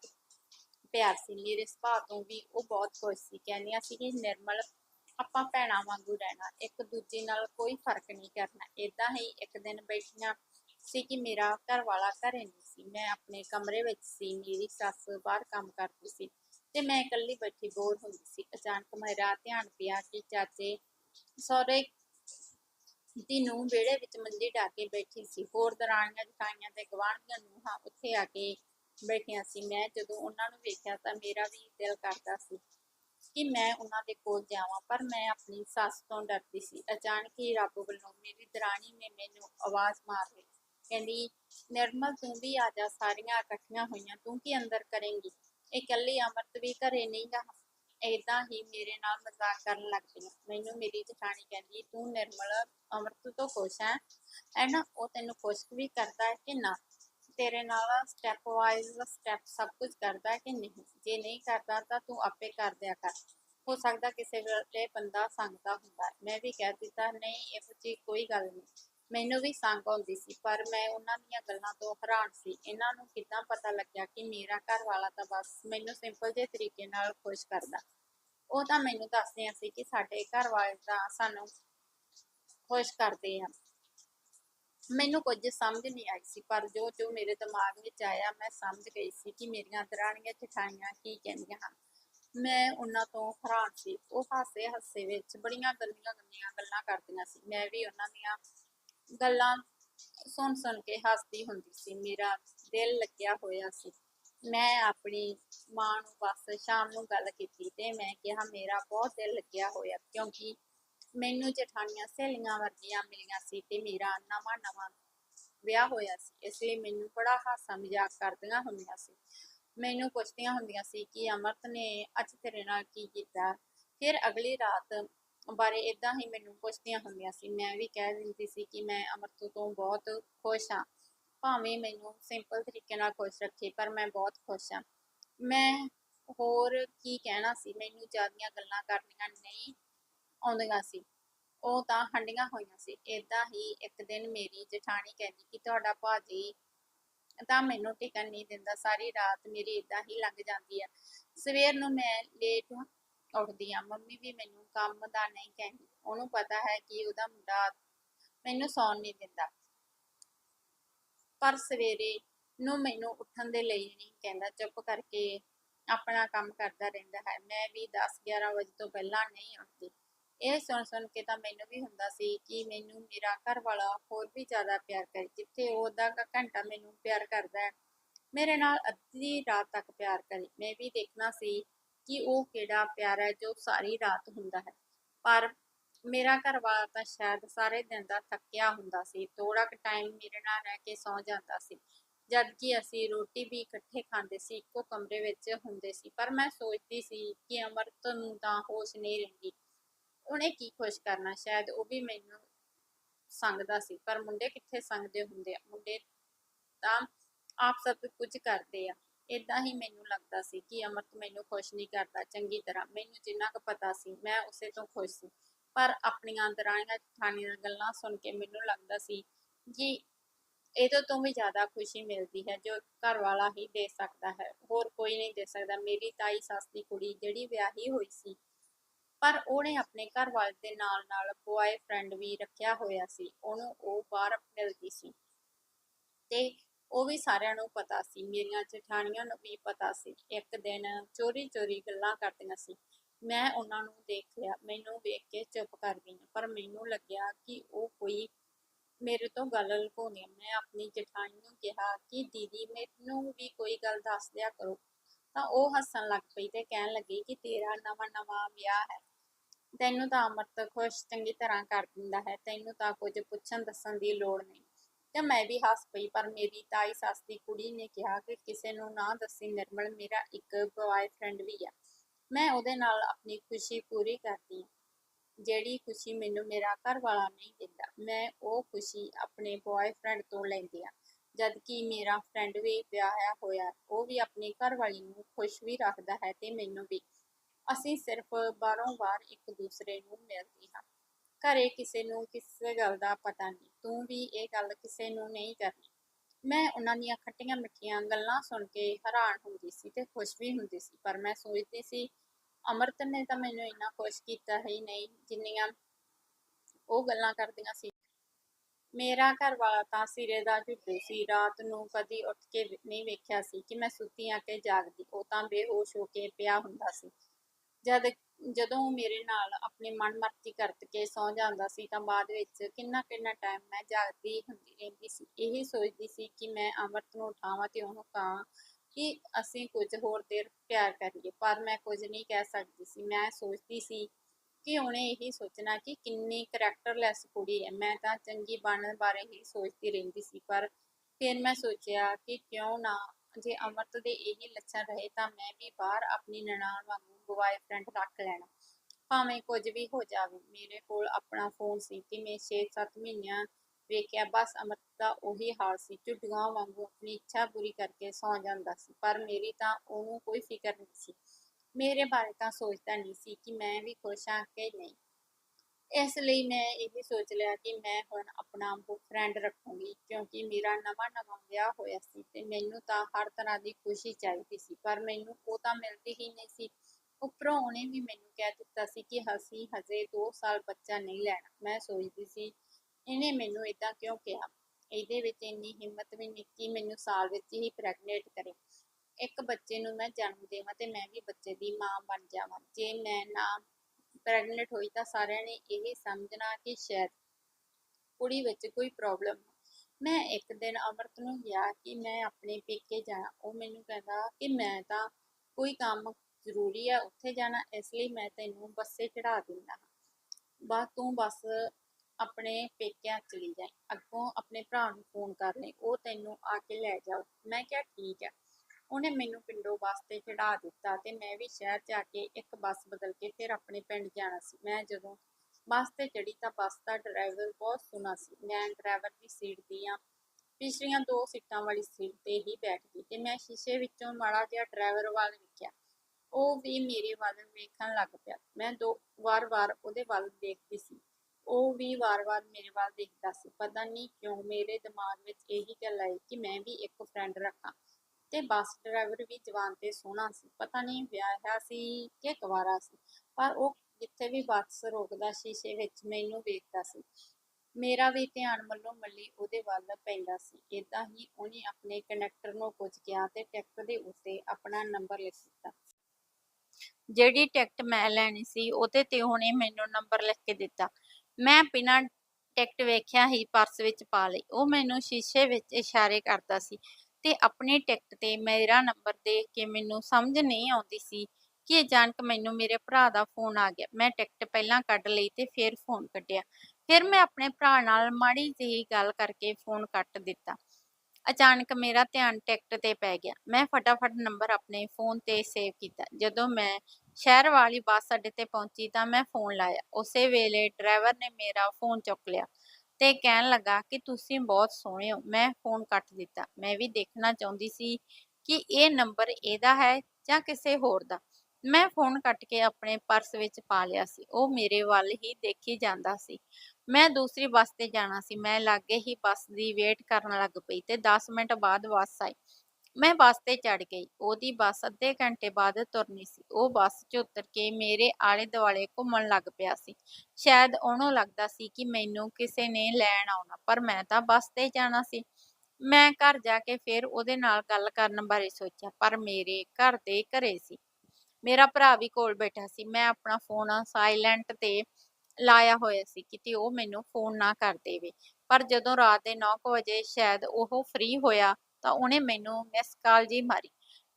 ਪਿਆਰ ਸੀ। ਮੇਰੇ ਸੁਭਾਅ ਤੋਂ ਵੀ ਉਹ ਬਹੁਤ ਖੁਸ਼ ਸੀ। ਕਹਿੰਦੀਆਂ ਸੀ ਕਿ ਨਿਰਮਲ ਆਪਾਂ ਭੈਣਾਂ ਵਾਂਗੂ ਰਹਿਣਾ, ਇੱਕ ਦੂਜੇ ਨਾਲ ਕੋਈ ਫ਼ਰਕ ਨਹੀਂ ਕਰਨਾ। ਇਦਾਂ ਹੀ ਇੱਕ ਦਿਨ ਬੈਠੀਆਂ ਸੀ ਕਿ ਮੇਰਾ ਘਰ ਵਾਲਾ ਘਰੇ ਨਹੀਂ ਸੀ। ਮੈਂ ਆਪਣੇ ਕਮਰੇ ਵਿੱਚ ਸੀ, ਮੇਰੀ ਸੱਸ ਬਾਹਰ ਕੰਮ ਕਰਦੀ ਸੀ ਤੇ ਮੈਂ ਇਕੱਲੀ ਬੈਠੀ ਬੋਰ ਹੁੰਦੀ ਸੀ। ਅਚਾਨਕ ਮੇਰਾ ਧਿਆਨ ਪਿਆ ਕਿ ਚਾਚੇ ਸਹੁਰੇ ਦੀ ਨੂੰ ਵਿਹੜੇ ਵਿੱਚ ਮੰਜੀ ਢਾ ਕੇ ਬੈਠੀ ਸੀ। ਹੋਰ ਦਰਾਣੀਆਂ ਜਠਾਈਆਂ ਤੇ ਗਵਾਂਢੀਆਂ ਨੂੰਹਾਂ ਉੱਥੇ ਆ ਕੇ ਬੈਠੀਆਂ ਸੀ। ਮੈਂ ਜਦੋਂ ਉਹਨਾਂ ਨੂੰ ਵੇਖਿਆ ਤਾਂ ਮੇਰਾ ਵੀ ਦਿਲ ਕਰਦਾ ਸੀ। ਕਿ ਮੈਂ ਉਹਨਾਂ ਦੇ ਕੋਲ ਜਾਵਾਂ, ਪਰ ਮੈਂ ਆਪਣੀ ਸੱਸ ਤੋਂ ਡਰਦੀ ਸੀ। ਅਚਾਨਕ ਹੀ ਰੱਬ ਵੱਲੋਂ ਮੇਰੀ ਦਰਾਣੀ ਨੇ ਮੈਨੂੰ ਆਵਾਜ਼ ਮਾਰ ਲਈ ਕਹਿੰਦੀ, ਨਿਰਮਲ, ਤੂੰ ਵੀ ਆ ਜਾ, ਸਾਰੀਆਂ ਇਕੱਠੀਆਂ ਹੋਈਆਂ, ਤੂੰ ਕੀ ਅੰਦਰ ਕਰੇਂਗੀ? ਇਹ ਇਕੱਲੀ ਅਮਰਤ ਵੀ ਘਰੇ ਨਹੀਂ ਗਾ। ਏਦਾਂ ਹੀ ਮੇਰੇ ਨਾਲ ਮਜ਼ਾਕ ਕਰਨ ਲੱਗ ਪਈ। ਮੈਨੂੰ ਮੇਰੀ ਜਠਾਣੀ ਕਹਿੰਦੀ, ਤੂੰ ਨਿਰਮਲ ਅਮਰਤ ਤੋਂ ਖੁਸ਼ ਹੈ? ਹੈ ਨਾ ਉਹ ਤੈਨੂੰ ਖੁਸ਼ ਵੀ ਕਰਦਾ ਹੈ ਕਿ ਨਾ? ਤੇਰੇ ਨਾਲ ਸਟੈਪ ਵਾਈਜ਼ ਸਟੈਪ ਸਭ ਕੁਝ ਕਰਦਾ ਕਿ ਨਹੀਂ? ਜੇ ਨਹੀਂ ਕਰਦਾ ਤਾਂ ਤੂੰ ਆਪੇ ਕਰ ਦਿਆ ਕਰ। ਹੋ ਸਕਦਾ ਕਿਸੇ ਵੇਲੇ ਬੰਦਾ ਸੰਗਦਾ ਹੁੰਦਾ ਮੈਂ ਵੀ ਕਹਿ ਦਿੱਤਾ, ਨਹੀਂ, ਇਹੋ ਜਿਹੀ ਕੋਈ ਗੱਲ ਨਹੀਂ। ਮੈਨੂੰ ਵੀ ਸੰਗ ਆਉਂਦੀ ਸੀ, ਪਰ ਮੈਂ ਉਹਨਾਂ ਦੀਆਂ ਗੱਲਾਂ ਤੋਂ ਹੈਰਾਨ ਸੀ। ਇਹਨਾਂ ਨੂੰ ਕਿੱਦਾਂ ਪਤਾ ਲੱਗਿਆ ਕਿ ਮੇਰਾ ਘਰ ਵਾਲਾ ਤਾਂ ਬਸ ਮੈਨੂੰ ਸਿੰਪਲ ਜਿਹੇ ਤਰੀਕੇ ਨਾਲ ਖੁਸ਼ ਕਰਦਾ। ਉਹ ਤਾਂ ਮੈਨੂੰ ਦੱਸਦੇ ਸੀ ਕਿ ਸਾਡੇ ਘਰ ਵਾਲੇ ਤਾਂ ਸਾਨੂੰ ਖੁਸ਼ ਕਰਦੇ ਆ। ਮੈਨੂੰ ਕੁਝ ਸਮਝ ਨਹੀਂ ਆਈ ਸੀ, ਪਰ ਜੋ ਜੋ ਮੇਰੇ ਦਿਮਾਗ ਵਿੱਚ ਆਇਆ, ਮੈਂ ਸਮਝ ਗਈ ਸੀ ਕਿ ਮੇਰੀਆਂ ਦਰਾਣੀਆਂ ਜਠਾਈਆਂ ਕੀ ਕਹਿੰਦੀਆਂ ਹਨ। ਮੈਂ ਉਹਨਾਂ ਤੋਂ ਹੈਰਾਨ ਸੀ। ਉਹ ਹਾਸੇ ਹਾਸੇ ਵਿੱਚ ਬੜੀਆਂ ਗੰਦੀਆਂ ਗੰਦੀਆਂ ਗੱਲਾਂ ਕਰਦੀਆਂ ਸੀ। ਮੈਂ ਵੀ ਉਹਨਾਂ ਦੀਆਂ ਗੱਲਾਂ ਸੁਣ ਸੁਣ ਕੇ ਹੱਸਦੀ ਹੁੰਦੀ ਸੀ। ਮੇਰਾ ਦਿਲ ਲੱਗਿਆ ਹੋਇਆ ਸੀ। ਮੈਂ ਆਪਣੀ ਮਾਂ ਨੂੰ ਬਸ ਸ਼ਾਮ ਨੂੰ ਗੱਲ ਕੀਤੀ ਤੇ ਮੈਂ ਕਿਹਾ, ਮੇਰਾ ਬਹੁਤ ਦਿਲ ਲੱਗਿਆ ਹੋਇਆ, ਕਿਉਂਕਿ ਮੈਨੂੰ ਜਠਾਣੀਆਂ ਸਹੇਲੀਆਂ ਵਰਗੀਆਂ ਮਿਲੀਆਂ ਸੀ ਤੇ ਮੇਰਾ ਨਵਾਂ ਨਵਾਂ ਵਿਆਹ ਹੋਇਆ ਸੀ, ਇਸ ਲਈ ਮੈਨੂੰ ਬੜਾ ਹਾਸਾ ਮਜ਼ਾਕ ਕਰਦੀਆਂ ਹੁੰਦੀਆਂ ਸੀ। ਮੈਨੂੰ ਪੁੱਛਦੀਆਂ ਹੁੰਦੀਆਂ ਸੀ ਕਿ ਅਮਰਤ ਨੇ ਅੱਜ ਤੇਰੇ ਨਾਲ ਕੀ ਕੀਤਾ? ਫਿਰ ਅਗਲੀ ਰਾਤ ਬਾਰੇ ਇਦਾਂ ਹੀ ਮੈਨੂੰ ਪੁੱਛਦੀਆਂ ਹੁੰਦੀਆਂ ਸੀ। ਮੈਂ ਵੀ ਕਹਿ ਦਿੰਦੀ ਸੀ ਕਿ ਮੈਂ ਅਮਰਤ ਤੋਂ ਬਹੁਤ ਖੁਸ਼ ਹਾਂ। ਭਾਵੇਂ ਮੈਨੂੰ ਸਿੰਪਲ ਤਰੀਕੇ ਨਾਲ ਖੁਸ਼ ਰੱਖੇ, ਪਰ ਮੈਂ ਬਹੁਤ ਖੁਸ਼ ਹਾਂ। ਮੈਂ ਹੋਰ ਕੀ ਕਹਿਣਾ ਸੀ? ਮੈਨੂੰ ਜ਼ਿਆਦੀਆਂ ਗੱਲਾਂ ਕਰਨੀਆਂ ਨਹੀਂ ਆਉਂਦੀਆਂ ਸੀ। ਉਹ ਤਾਂ ਹੰਡੀਆਂ ਹੋਈਆਂ ਸੀ। ਇਦਾਂ ਹੀ ਇੱਕ ਦਿਨ ਮੇਰੀ ਜਠਾਣੀ ਕਹਿੰਦੀ ਕਿ ਤੁਹਾਡਾ ਭਾਜੀ ਤਾਂ ਮੈਨੂੰ ਟਿਕਣ ਨਹੀਂ ਦਿੰਦਾ। ਸਾਰੀ ਰਾਤ ਮੇਰੀ ਇਦਾਂ ਹੀ ਲੰਘ ਜਾਂਦੀ ਆ। ਸਵੇਰ ਨੂੰ ਮੈਂ ਲੇਟ ਉੱਠਦੀ ਆ। ਮੰਮੀ ਵੀ ਮੈਨੂੰ ਕੰਮ ਦਾ ਨਹੀਂ ਕਹਿੰਦੀ। ਉਹਨੂੰ ਪਤਾ ਹੈ ਕਿ ਉਹਦਾ ਮੁੰਡਾ ਮੈਨੂੰ ਸੌਣ ਨਹੀਂ ਦਿੰਦਾ। ਪਰ ਸਵੇਰੇ ਨੂੰ ਮੈਨੂੰ ਉੱਠਣ ਦੇ ਲਈ ਨਹੀਂ ਕਹਿੰਦਾ। ਚੁੱਪ ਕਰਕੇ ਆਪਣਾ ਕੰਮ ਕਰਦਾ ਰਹਿੰਦਾ ਹੈ। ਮੈਂ ਵੀ 10 11 ਵਜੇ ਤੋਂ ਪਹਿਲਾਂ ਨਹੀਂ ਉੱਠਦੀ। ਇਹ ਸੁਣ ਸੁਣ ਕੇ ਤਾਂ ਮੈਨੂੰ ਵੀ ਹੁੰਦਾ ਸੀ ਕਿ ਮੈਨੂੰ ਮੇਰਾ ਘਰ ਵਾਲਾ ਹੋਰ ਵੀ ਜ਼ਿਆਦਾ ਪਿਆਰ ਕਰੇ, ਜਿੱਥੇ ਉਹ ਅੱਧਾ ਘੰਟਾ ਮੈਨੂੰ ਪਿਆਰ ਕਰਦਾ ਹੈ। ਮੇਰੇ ਨਾਲ ਅੱਧੀ ਰਾਤ ਤੱਕ ਪਿਆਰ ਕਰੇ। ਮੈਂ ਵੀ ਦੇਖਣਾ ਸੀ ਕਿ ਉਹ ਕਿਹੜਾ ਪਿਆਰ ਹੈ ਜੋ ਸਾਰੀ ਰਾਤ ਹੁੰਦਾ ਹੈ। ਪਰ ਮੇਰਾ ਘਰ ਵਾਲਾ ਤਾਂ ਸ਼ਾਇਦ ਸਾਰੇ ਦਿਨ ਦਾ ਥੱਕਿਆ ਹੁੰਦਾ ਸੀ। ਥੋੜਾ ਕੁ ਟਾਈਮ ਮੇਰੇ ਨਾਲ ਰਹਿ ਕੇ ਸੌਂ ਜਾਂਦਾ ਸੀ। ਜਦ ਕਿ ਅਸੀਂ ਰੋਟੀ ਵੀ ਇਕੱਠੇ ਖਾਂਦੇ ਸੀ, ਇੱਕੋ ਕਮਰੇ ਵਿੱਚ ਹੁੰਦੇ ਸੀ। ਪਰ ਮੈਂ ਸੋਚਦੀ ਸੀ ਕਿ ਅਮਰਤ ਨੂੰ ਤਾਂ ਹੋਸ਼ ਨਹੀਂ ਰਹਿੰਦੀ। ਉਹਨੇ ਕੀ ਖੁਸ਼ ਕਰਨਾ? ਸ਼ਾਇਦ ਉਹ ਵੀ ਮੈਨੂੰ ਸੰਗਦਾ ਸੀ, ਪਰ ਮੁੰਡੇ ਕਿੱਥੇ ਸੰਗਦੇ ਹੁੰਦੇ ਆ? ਮੁੰਡੇ ਤਾਂ ਆਪ ਸਭ ਕੁਝ ਕਰਦੇ ਆ। ਇਦਾਂ ਹੀ ਮੈਨੂੰ ਲੱਗਦਾ ਸੀ ਕਿ ਅਮਰਤ ਮੈਨੂੰ ਖੁਸ਼ ਨਹੀਂ ਕਰਦਾ ਚੰਗੀ ਤਰ੍ਹਾਂ। ਮੈਨੂੰ ਜਿੰਨਾ ਕੁ ਪਤਾ ਸੀ, ਮੈਂ ਉਸੇ ਤੋਂ ਖੁਸ਼ ਸੀ। ਪਰ ਆਪਣੀਆਂ ਦਰਾਣੀਆਂ ਜਠਾਣੀਆਂ ਗੱਲਾਂ ਸੁਣ ਕੇ ਮੈਨੂੰ ਲੱਗਦਾ ਸੀ ਕਿ ਇਹਦੇ ਤੋਂ ਵੀ ਜ਼ਿਆਦਾ ਖੁਸ਼ੀ ਮਿਲਦੀ ਹੈ, ਜੋ ਘਰ ਵਾਲਾ ਹੀ ਦੇ ਸਕਦਾ ਹੈ। ਹੋਰ ਕੋਈ ਨਹੀਂ ਦੇ ਸਕਦਾ। ਮੇਰੀ ਤਾਈ, ਸੱਸ ਦੀ ਕੁੜੀ ਜਿਹੜੀ ਵਿਆਹੀ ਹੋਈ ਸੀ ਪਰ ਉਹਨੇ ਆਪਣੇ ਘਰ ਵਾਲੇ ਦੇ ਨਾਲ ਨਾਲ ਬॉयਫ੍ਰੈਂਡ ਵੀ ਰੱਖਿਆ ਹੋਇਆ ਸੀ। ਉਹਨੂੰ ਉਹ ਬਾਹਰ ਮਿਲਦੀ ਸੀ। ਤੇ ਉਹ ਵੀ ਸਾਰਿਆਂ ਨੂੰ ਪਤਾ ਸੀ। ਮੇਰੀਆਂ ਜਠਾਣੀਆਂ ਨੂੰ ਵੀ ਪਤਾ ਸੀ। ਇੱਕ ਦਿਨ ਚੋਰੀ ਚੋਰੀ ਗੱਲਾਂ ਕਰਦੀਆਂ ਸੀ। ਮੈਂ ਉਹਨਾਂ ਨੂੰ ਦੇਖ ਲਿਆ ਮੈਨੂੰ ਵੇਖ ਕੇ ਚੁੱਪ ਕਰ ਗਈਆਂ ਪਰ ਮੈਨੂੰ ਲੱਗਿਆ ਕਿ ਉਹ ਕੋਈ ਮੇਰੇ ਤੋਂ ਗੱਲ ਲੁਕਾਉਂਦੀ ਮੈਂ ਆਪਣੀ ਜਠਾਣੀ ਨੂੰ ਕਿਹਾ ਕਿ, ਦੀਦੀ, ਮੈਨੂੰ ਵੀ ਕੋਈ ਗੱਲ ਦੱਸ ਦਿਆ ਕਰੋ। ਤਾਂ ਉਹ ਹੱਸਣ ਲੱਗ ਪਈ ਤੇ ਕਹਿਣ ਲੱਗੀ ਕਿ, ਤੇਰਾ ਨਵਾਂ ਨਵਾਂ ਵਿਆਹ ਹੈ। ਤੈਨੂੰ ਤਾਂ ਅੰਮ੍ਰਿਤ ਖੁਸ਼ ਚੰਗੀ ਤਰ੍ਹਾਂ ਕਰ ਦਿੰਦਾ ਹੈ, ਤੈਨੂੰ ਤਾਂ ਕੁਝ ਪੁੱਛਣ ਦੱਸਣ ਦੀ ਲੋੜ ਨਹੀਂ। ਤੇ ਮੈਂ ਵੀ ਹੱਸ ਪਈ, ਪਰ ਮੇਰੀ ਤਾਈ ਸੱਸ ਦੀ ਕੁੜੀ ਨੇ ਕਿਹਾ ਕਿ ਕਿਸੇ ਨੂੰ ਨਾ ਦੱਸੀ ਨਿਰਮਲ ਮੇਰਾ ਇੱਕ ਬॉयਫ੍ਰੈਂਡ ਵੀ ਆ। ਮੈਂ ਉਹਦੇ ਨਾਲ ਆਪਣੀ ਖੁਸ਼ੀ ਪੂਰੀ ਕਰਦੀ ਹਾਂ। ਜਿਹੜੀ ਖੁਸ਼ੀ ਮੈਨੂੰ ਮੇਰਾ ਘਰ ਵਾਲਾ ਨਹੀਂ ਦਿੰਦਾ, ਮੈਂ ਉਹ ਖੁਸ਼ੀ ਆਪਣੇ ਬॉयਫ੍ਰੈਂਡ ਤੋਂ ਲੈਂਦੀ ਆ ਜਦ ਕਿ ਮੇਰਾ ਫਰੈਂਡ ਵੀ ਵਿਆਹਿਆ ਹੋਇਆ, ਉਹ ਵੀ ਆਪਣੀ ਘਰ ਵਾਲੀ ਨੂੰ ਖੁਸ਼ ਵੀ ਰੱਖਦਾ ਹੈ ਤੇ ਮੈਨੂੰ ਵੀ। ਅਸੀਂ ਸਿਰਫ ਬਾਰੋਂ ਬਾਰ ਇੱਕ ਦੂਸਰੇ ਨੂੰ ਮਿਲਦੇ ਹਾਂ। ਘਰੇ ਕਿਸੇ ਨੂੰ ਕਿਸੇ ਗੱਲ ਦਾ ਪਤਾ ਨਹੀਂ, ਤੂੰ ਵੀ ਇਹ ਗੱਲ ਕਿਸੇ ਨੂੰ ਨਹੀਂ ਕਰਨੀ। ਮੈਂ ਉਹਨਾਂ ਦੀਆਂ ਖੱਟੀਆਂ ਮਿੱਠੀਆਂ ਗੱਲਾਂ ਸੁਣ ਕੇ ਹੈਰਾਨ ਹੁੰਦੀ ਸੀ ਤੇ ਖੁਸ਼ ਵੀ ਹੁੰਦੀ ਸੀ, ਪਰ ਮੈਂ ਸੋਚਦੀ ਸੀ, ਅਮਰਤ ਨੇ ਤਾਂ ਮੈਨੂੰ ਇੰਨਾ ਖੁਸ਼ ਕੀਤਾ ਹੀ ਨਹੀਂ, ਜਿੰਨੀਆਂ ਉਹ ਗੱਲਾਂ ਕਰਦੀਆਂ ਸੀ। ਮੇਰਾ ਘਰ ਵਾਲਾ ਤਾਂ ਸਿਰੇ ਦਾ ਝੁੱਡੂ ਸੀ, ਰਾਤ ਨੂੰ ਕਦੀ ਉੱਠ ਕੇ ਨਹੀਂ ਵੇਖਿਆ ਸੀ ਕਿ ਮੈਂ ਸੁੱਤੀ ਆ ਕੇ ਜਾਗਦੀ, ਉਹ ਤਾਂ ਬੇਹੋਸ਼ ਹੋ ਕੇ ਪਿਆ ਹੁੰਦਾ ਸੀ। ਜਦ ਜਦੋਂ ਮੇਰੇ ਨਾਲ ਆਪਣੀ ਮਨਮਰਜ਼ੀ ਕਰਤ ਕੇ ਸੌ ਜਾਂਦਾ ਸੀ ਤਾਂ ਬਾਅਦ ਵਿੱਚ ਕਿੰਨਾ ਕਿੰਨਾ ਟਾਈਮ ਮੈਂ ਜਾਗਦੀ ਹੁੰਦੀ ਰਹਿੰਦੀ ਸੀ। ਇਹ ਸੋਚਦੀ ਸੀ ਕਿ ਮੈਂ ਅਮਰਤ ਨੂੰ ਉਠਾਵਾਂ ਤੇ ਉਹਨੂੰ ਕਹਾਂ ਕਿ ਅਸੀਂ ਕੁਝ ਹੋਰ ਦੇਰ ਪਿਆਰ ਕਰੀਏ। ਪਰ ਮੈਂ ਕੁਝ ਨਹੀਂ ਕਹਿ ਸਕਦੀ ਸੀ। ਮੈਂ ਸੋਚਦੀ ਸੀ ਕਿ ਉਹਨੇ ਇਹੀ ਸੋਚਣਾ ਕਿ ਕਿੰਨੀ ਕਰੈਕਟਰਲੈਸ ਕੁੜੀ ਹੈ। ਮੈਂ ਤਾਂ ਚੰਗੀ ਬਣਨ ਬਾਰੇ ਹੀ ਸੋਚਦੀ ਰਹਿੰਦੀ ਸੀ। ਪਰ ਫਿਰ ਮੈਂ ਸੋਚਿਆ ਕਿ ਕਿਉਂ ਨਾ ਜੇ ਅਮਰਤ ਦੇ ਇਹੀ ਲੱਛਣ ਰਹੇ ਤਾਂ ਮੈਂ ਵੀ ਬਾਹਰ ਆਪਣੀ ਨਨਾਣ ਵਾਂਗੂ ਬॉयਫ੍ਰੈਂਡ ਰੱਖ ਲੈਣਾ। ਭਾਵੇਂ ਕੁਝ ਵੀ ਹੋ ਜਾਵੇ, ਮੇਰੇ ਕੋਲ ਆਪਣਾ ਫੋਨ ਸੀ ਤੇ ਮੈਂ 6-7 ਮਹੀਨਿਆਂ ਵੇਖਿਆ, ਬਸ ਅਮਰਤ ਦਾ ਉਹੀ ਹਾਲ ਸੀ। ਝੁੱਡੀਆਂ ਵਾਂਗੂ ਆਪਣੀ ਇੱਛਾ ਪੂਰੀ ਕਰਕੇ ਸੌਂ ਜਾਂਦਾ ਸੀ, ਪਰ ਮੇਰੀ ਤਾਂ ਉਹਨੂੰ ਕੋਈ ਫਿਕਰ ਨਹੀਂ ਸੀ। ਮੇਰੇ ਬਾਰੇ ਤਾਂ ਸੋਚਦਾ ਨਹੀਂ ਸੀ ਕਿ ਮੈਂ ਵੀ ਖੁਸ਼ ਹਾਂ ਕਿ ਨਹੀਂ। ਇਸ ਲਈ ਮੈਂ ਇਹ ਸੋਚ ਲਿਆ ਕਿ ਮੈਂ ਹੁਣ ਆਪਣਾ ਫਰੈਂਡ ਰੱਖੂੰਗੀ, ਕਿਉਂਕਿ ਮੇਰਾ ਨਵਾਂ ਨਵਾਂ ਵਿਆਹ ਹੋਇਆ ਸੀ ਤੇ ਮੈਨੂੰ ਤਾਂ ਹਰ ਤਰ੍ਹਾਂ ਦੀ ਖੁਸ਼ੀ ਚਾਹੀਦੀ ਸੀ, ਪਰ ਮੈਨੂੰ ਉਹ ਤਾਂ ਮਿਲਦੀ ਹੀ ਨਹੀਂ ਸੀ। ਉੱਪਰੋਂ ਉਹਨੇ ਵੀ ਮੈਨੂੰ ਕਹਿ ਦਿੱਤਾ ਸੀ ਕਿ ਅਸੀਂ ਹਜੇ 2 ਸਾਲ ਬੱਚਾ ਨਹੀਂ ਲੈਣਾ। ਮੈਂ ਸੋਚਦੀ ਸੀ, ਇਹਨੇ ਮੈਨੂੰ ਇਦਾਂ ਕਿਉਂ ਕਿਹਾ? ਇਹਦੇ ਵਿੱਚ ਇੰਨੀ ਹਿੰਮਤ ਵੀ ਨਹੀਂ ਕਿ ਮੈਨੂੰ ਸਾਲ ਵਿੱਚ ਹੀ ਪ੍ਰੈਗਨੈਂਟ ਕਰੇ। ਇੱਕ ਬੱਚੇ ਨੂੰ ਮੈਂ ਜਨਮ ਦੇਵਾਂ ਤੇ ਮੈਂ ਵੀ ਬੱਚੇ ਦੀ ਮਾਂ ਬਣ ਜਾਵਾਂ। ਜੇ ਮੈਂ ਨਾ ਪ੍ਰੈਗਨੈਂਟ ਹੋਈ ਤਾਂ ਸਾਰਿਆਂ ਨੇ ਇਹ ਸਮਝਣਾ ਕਿ ਸ਼ਾਇਦ ਕੁੜੀ ਵਿੱਚ ਕੋਈ ਪ੍ਰੋਬਲਮ ਮੈਂ ਇੱਕ ਦਿਨ ਅਮਰਤ ਨੂੰ ਕਿਹਾ ਕਿ ਮੈਂ ਆਪਣੇ ਪੇਕੇ ਜਾਣਾ। ਉਹ ਮੈਨੂੰ ਕਹਿੰਦਾ ਕਿ ਮੈਂ ਤਾਂ ਕੋਈ ਕੰਮ ਜ਼ਰੂਰੀ ਹੈ ਉੱਥੇ ਜਾਣਾ, ਇਸ ਲਈ ਮੈਂ ਤੈਨੂੰ ਬੱਸੇ ਚੜਾ ਦਿੰਦਾ ਹਾਂ। ਬਸ ਤੂੰ ਬਸ ਆਪਣੇ ਪੇਕਿਆਂ ਚਲੀ ਜਾਈਂ। ਅੱਗੋਂ ਆਪਣੇ ਭਰਾ ਨੂੰ ਫੋਨ ਕਰ ਲਈ। ਉਹ ਤੈਨੂੰ ਆ ਕੇ ਲੈ ਜਾਓ। ਮੈਂ ਕਿਹਾ ਠੀਕ ਹੈ ਉਹਨੇ ਮੈਨੂੰ ਪਿੰਡੋਂ ਬੱਸ ਤੇ ਚੜਾ ਦਿੱਤਾ ਤੇ ਮੈਂ ਵੀ ਸ਼ਹਿਰ ਜਾ ਕੇ ਇੱਕ ਬੱਸ ਬਦਲ ਕੇ ਫਿਰ ਆਪਣੇ ਪਿੰਡ ਜਾਣਾ ਸੀ। ਮੈਂ ਜਦੋਂ ਬੱਸ ਤੇ ਚੜੀ ਤਾਂ ਬੱਸ ਦਾ ਡਰਾਈਵਰ ਬਹੁਤ ਸੋਹਣਾ ਸੀ। ਮੈਂ ਡਰਾਈਵਰ ਦੀ ਸੀਟ ਦੀਆਂ ਪਿਛਲੀਆਂ ਦੋ ਸੀਟਾਂ ਵਾਲੀ ਸੀਟ ਤੇ ਹੀ ਬੈਠ ਗਈ ਤੇ ਮੈਂ ਸ਼ੀਸ਼ੇ ਵਿੱਚੋਂ ਮਾੜਾ ਜਿਹਾ ਡਰਾਈਵਰ ਵੱਲ ਵੇਖਿਆ। ਉਹ ਵੀ ਮੇਰੇ ਵੱਲ ਵੇਖਣ ਲੱਗ ਪਿਆ। ਮੈਂ ਦੋ ਵਾਰ-ਵਾਰ ਉਹਦੇ ਵੱਲ ਦੇਖਦੀ ਸੀ। ਉਹ ਵੀ ਵਾਰ-ਵਾਰ ਮੇਰੇ ਵੱਲ ਦੇਖਦਾ ਸੀ। ਪਤਾ ਨਹੀਂ ਕਿਉਂ ਮੇਰੇ ਦਿਮਾਗ ਵਿੱਚ ਇਹੀ ਗੱਲ ਆਈ ਕਿ ਮੈਂ ਵੀ ਇੱਕ ਫਰੈਂਡ ਰੱਖਾਂ। ਤੇ ਬੱਸ ਡਰਾਈਵਰ ਵੀ ਜਵਾਨ ਤੇ ਸੋਹਣਾ ਸੀ। ਪਤਾ ਨਹੀਂ ਵਿਆਹਿਆ ਸੀ ਕਿ ਕੁਵਾਰਾ ਸੀ, ਪਰ ਉਹ ਜਿੱਥੇ ਵੀ ਬੱਸ ਰੋਕਦਾ ਸ਼ੀਸ਼ੇ ਵਿੱਚ ਮੈਨੂੰ ਵੇਖਦਾ ਸੀ। ਮੇਰਾ ਵੀ ਧਿਆਨ ਮੱਲੋ ਮੱਲੀ ਉਹਦੇ ਵੱਲ ਪੈਂਦਾ ਸੀ। ਏਦਾਂ ਹੀ ਉਹਨੇ ਆਪਣੇ ਕੰਡਕਟਰ ਨੂੰ ਕੁਝ ਕਿਹਾ ਤੇ ਟਿਕਟ ਦੇ ਉੱਤੇ ਆਪਣਾ ਨੰਬਰ ਲਿਖ ਦਿੱਤਾ। ਜਿਹੜੀ ਟਿਕਟ ਮੈਂ ਲੈਣੀ ਸੀ, ਉਹਦੇ ਤੇ ਉਹਨੇ ਮੈਨੂੰ ਨੰਬਰ ਲਿਖ ਕੇ ਦਿੱਤਾ। ਮੈਂ ਬਿਨਾਂ ਟਿਕਟ ਵੇਖਿਆ ਹੀ ਪਰਸ ਵਿੱਚ ਪਾ ਲਈ। ਉਹ ਮੈਨੂੰ ਸ਼ੀਸ਼ੇ ਵਿੱਚ ਇਸ਼ਾਰੇ ਕਰਦਾ ਸੀ। ਤੇ ਆਪਣੀ ਟਿਕਟ ਤੇ ਮੇਰਾ ਨੰਬਰ ਦੇਖ ਕੇ ਮੈਨੂੰ ਸਮਝ ਨਹੀਂ ਆਉਂਦੀ ਸੀ ਕਿ ਅਚਾਨਕ ਮੈਨੂੰ ਮੇਰੇ ਭਰਾ ਦਾ ਫੋਨ ਆ ਗਿਆ। ਮੈਂ ਟਿਕਟ ਪਹਿਲਾਂ ਕੱਢ ਲਈ ਤੇ ਫਿਰ ਫੋਨ ਕੱਢਿਆ। ਫਿਰ ਮੈਂ ਆਪਣੇ ਭਰਾ ਨਾਲ ਮਾੜੀ ਜਿਹੀ ਗੱਲ ਕਰਕੇ ਫੋਨ ਕੱਟ ਦਿੱਤਾ। ਅਚਾਨਕ ਮੇਰਾ ਧਿਆਨ ਟਿਕਟ ਤੇ ਪੈ ਗਿਆ। ਮੈਂ ਫਟਾਫਟ ਨੰਬਰ ਆਪਣੇ ਫੋਨ ਤੇ ਸੇਵ ਕੀਤਾ। ਜਦੋਂ ਮੈਂ ਸ਼ਹਿਰ ਵਾਲੀ ਬੱਸ ਅੱਡੇ ਤੇ ਪਹੁੰਚੀ ਤਾਂ ਮੈਂ ਫੋਨ ਲਾਇਆ। ਉਸੇ ਵੇਲੇ ਡਰਾਈਵਰ ਨੇ ਮੇਰਾ ਫੋਨ ਚੁੱਕ ਲਿਆ। ਤੇ ਕਹਿਣ ਲੱਗਾ ਕਿ ਤੁਸੀਂ ਬਹੁਤ ਸੋਹਣੇ ਹੋ, ਮੈਂ ਫੋਨ ਕੱਟ ਦਿੱਤਾ। ਮੈਂ ਵੀ ਦੇਖਣਾ ਚਾਹੁੰਦੀ ਸੀ ਕਿ ਇਹ ਨੰਬਰ ਇਹਦਾ ਹੈ ਜਾਂ ਕਿਸੇ ਹੋਰ ਦਾ। ਮੈਂ ਫੋਨ ਕੱਟ ਕੇ ਆਪਣੇ ਪਰਸ ਵਿੱਚ ਪਾ ਲਿਆ ਸੀ। ਉਹ ਮੇਰੇ ਵੱਲ ਹੀ ਦੇਖੀ ਜਾਂਦਾ ਸੀ। ਮੈਂ ਦੂਸਰੀ ਬੱਸ ਤੇ ਜਾਣਾ ਸੀ। ਮੈਂ ਲਾਗੇ ਹੀ ਬੱਸ ਦੀ ਵੇਟ ਕਰਨ ਲੱਗ ਪਈ ਤੇ 10 ਮਿੰਟ ਬਾਅਦ ਬੱਸ ਆਈ। ਮੈਂ ਬੱਸ ਤੇ ਚੜ ਗਈ। ਉਹਦੀ ਬੱਸ ਅੱਧੇ ਘੰਟੇ ਬਾਅਦ ਤੁਰਨੀ ਸੀ। ਉਹ ਬੱਸ 'ਚ ਉਤਰ ਕੇ ਮੇਰੇ ਆਲੇ ਦੁਆਲੇ ਘੁੰਮਣ ਲੱਗ ਪਿਆ ਸੀ। ਸ਼ਾਇਦ ਉਹਨੂੰ ਲੱਗਦਾ ਸੀ ਕਿ ਮੈਨੂੰ ਕਿਸੇ ਨੇ ਲੈਣ ਆਉਣਾ, ਪਰ ਮੈਂ ਤਾਂ ਬੱਸ ਤੇ ਜਾਣਾ ਸੀ। ਮੈਂ ਘਰ ਜਾ ਕੇ ਫਿਰ ਉਹਦੇ ਨਾਲ ਗੱਲ ਕਰਨ ਬਾਰੇ ਸੋਚਿਆ, ਪਰ ਮੇਰੇ ਘਰ ਦੇ ਘਰੇ ਸੀ। ਮੇਰਾ ਭਰਾ ਵੀ ਕੋਲ ਬੈਠਾ ਸੀ। ਮੈਂ ਆਪਣਾ ਫੋਨ ਸਾਇਲੈਂਟ ਤੇ ਲਾਇਆ ਹੋਇਆ ਸੀ ਕਿਤੇ ਉਹ ਮੈਨੂੰ ਫੋਨ ਨਾ ਕਰ ਦੇਵੇ। ਪਰ ਜਦੋਂ ਰਾਤ ਦੇ 9 ਵਜੇ ਸ਼ਾਇਦ ਉਹ ਫ੍ਰੀ ਹੋਇਆ ਤਾਂ ਉਹਨੇ ਮੈਨੂੰ ਮਿਸ ਕਾਲ ਜੀ ਮਾਰੀ।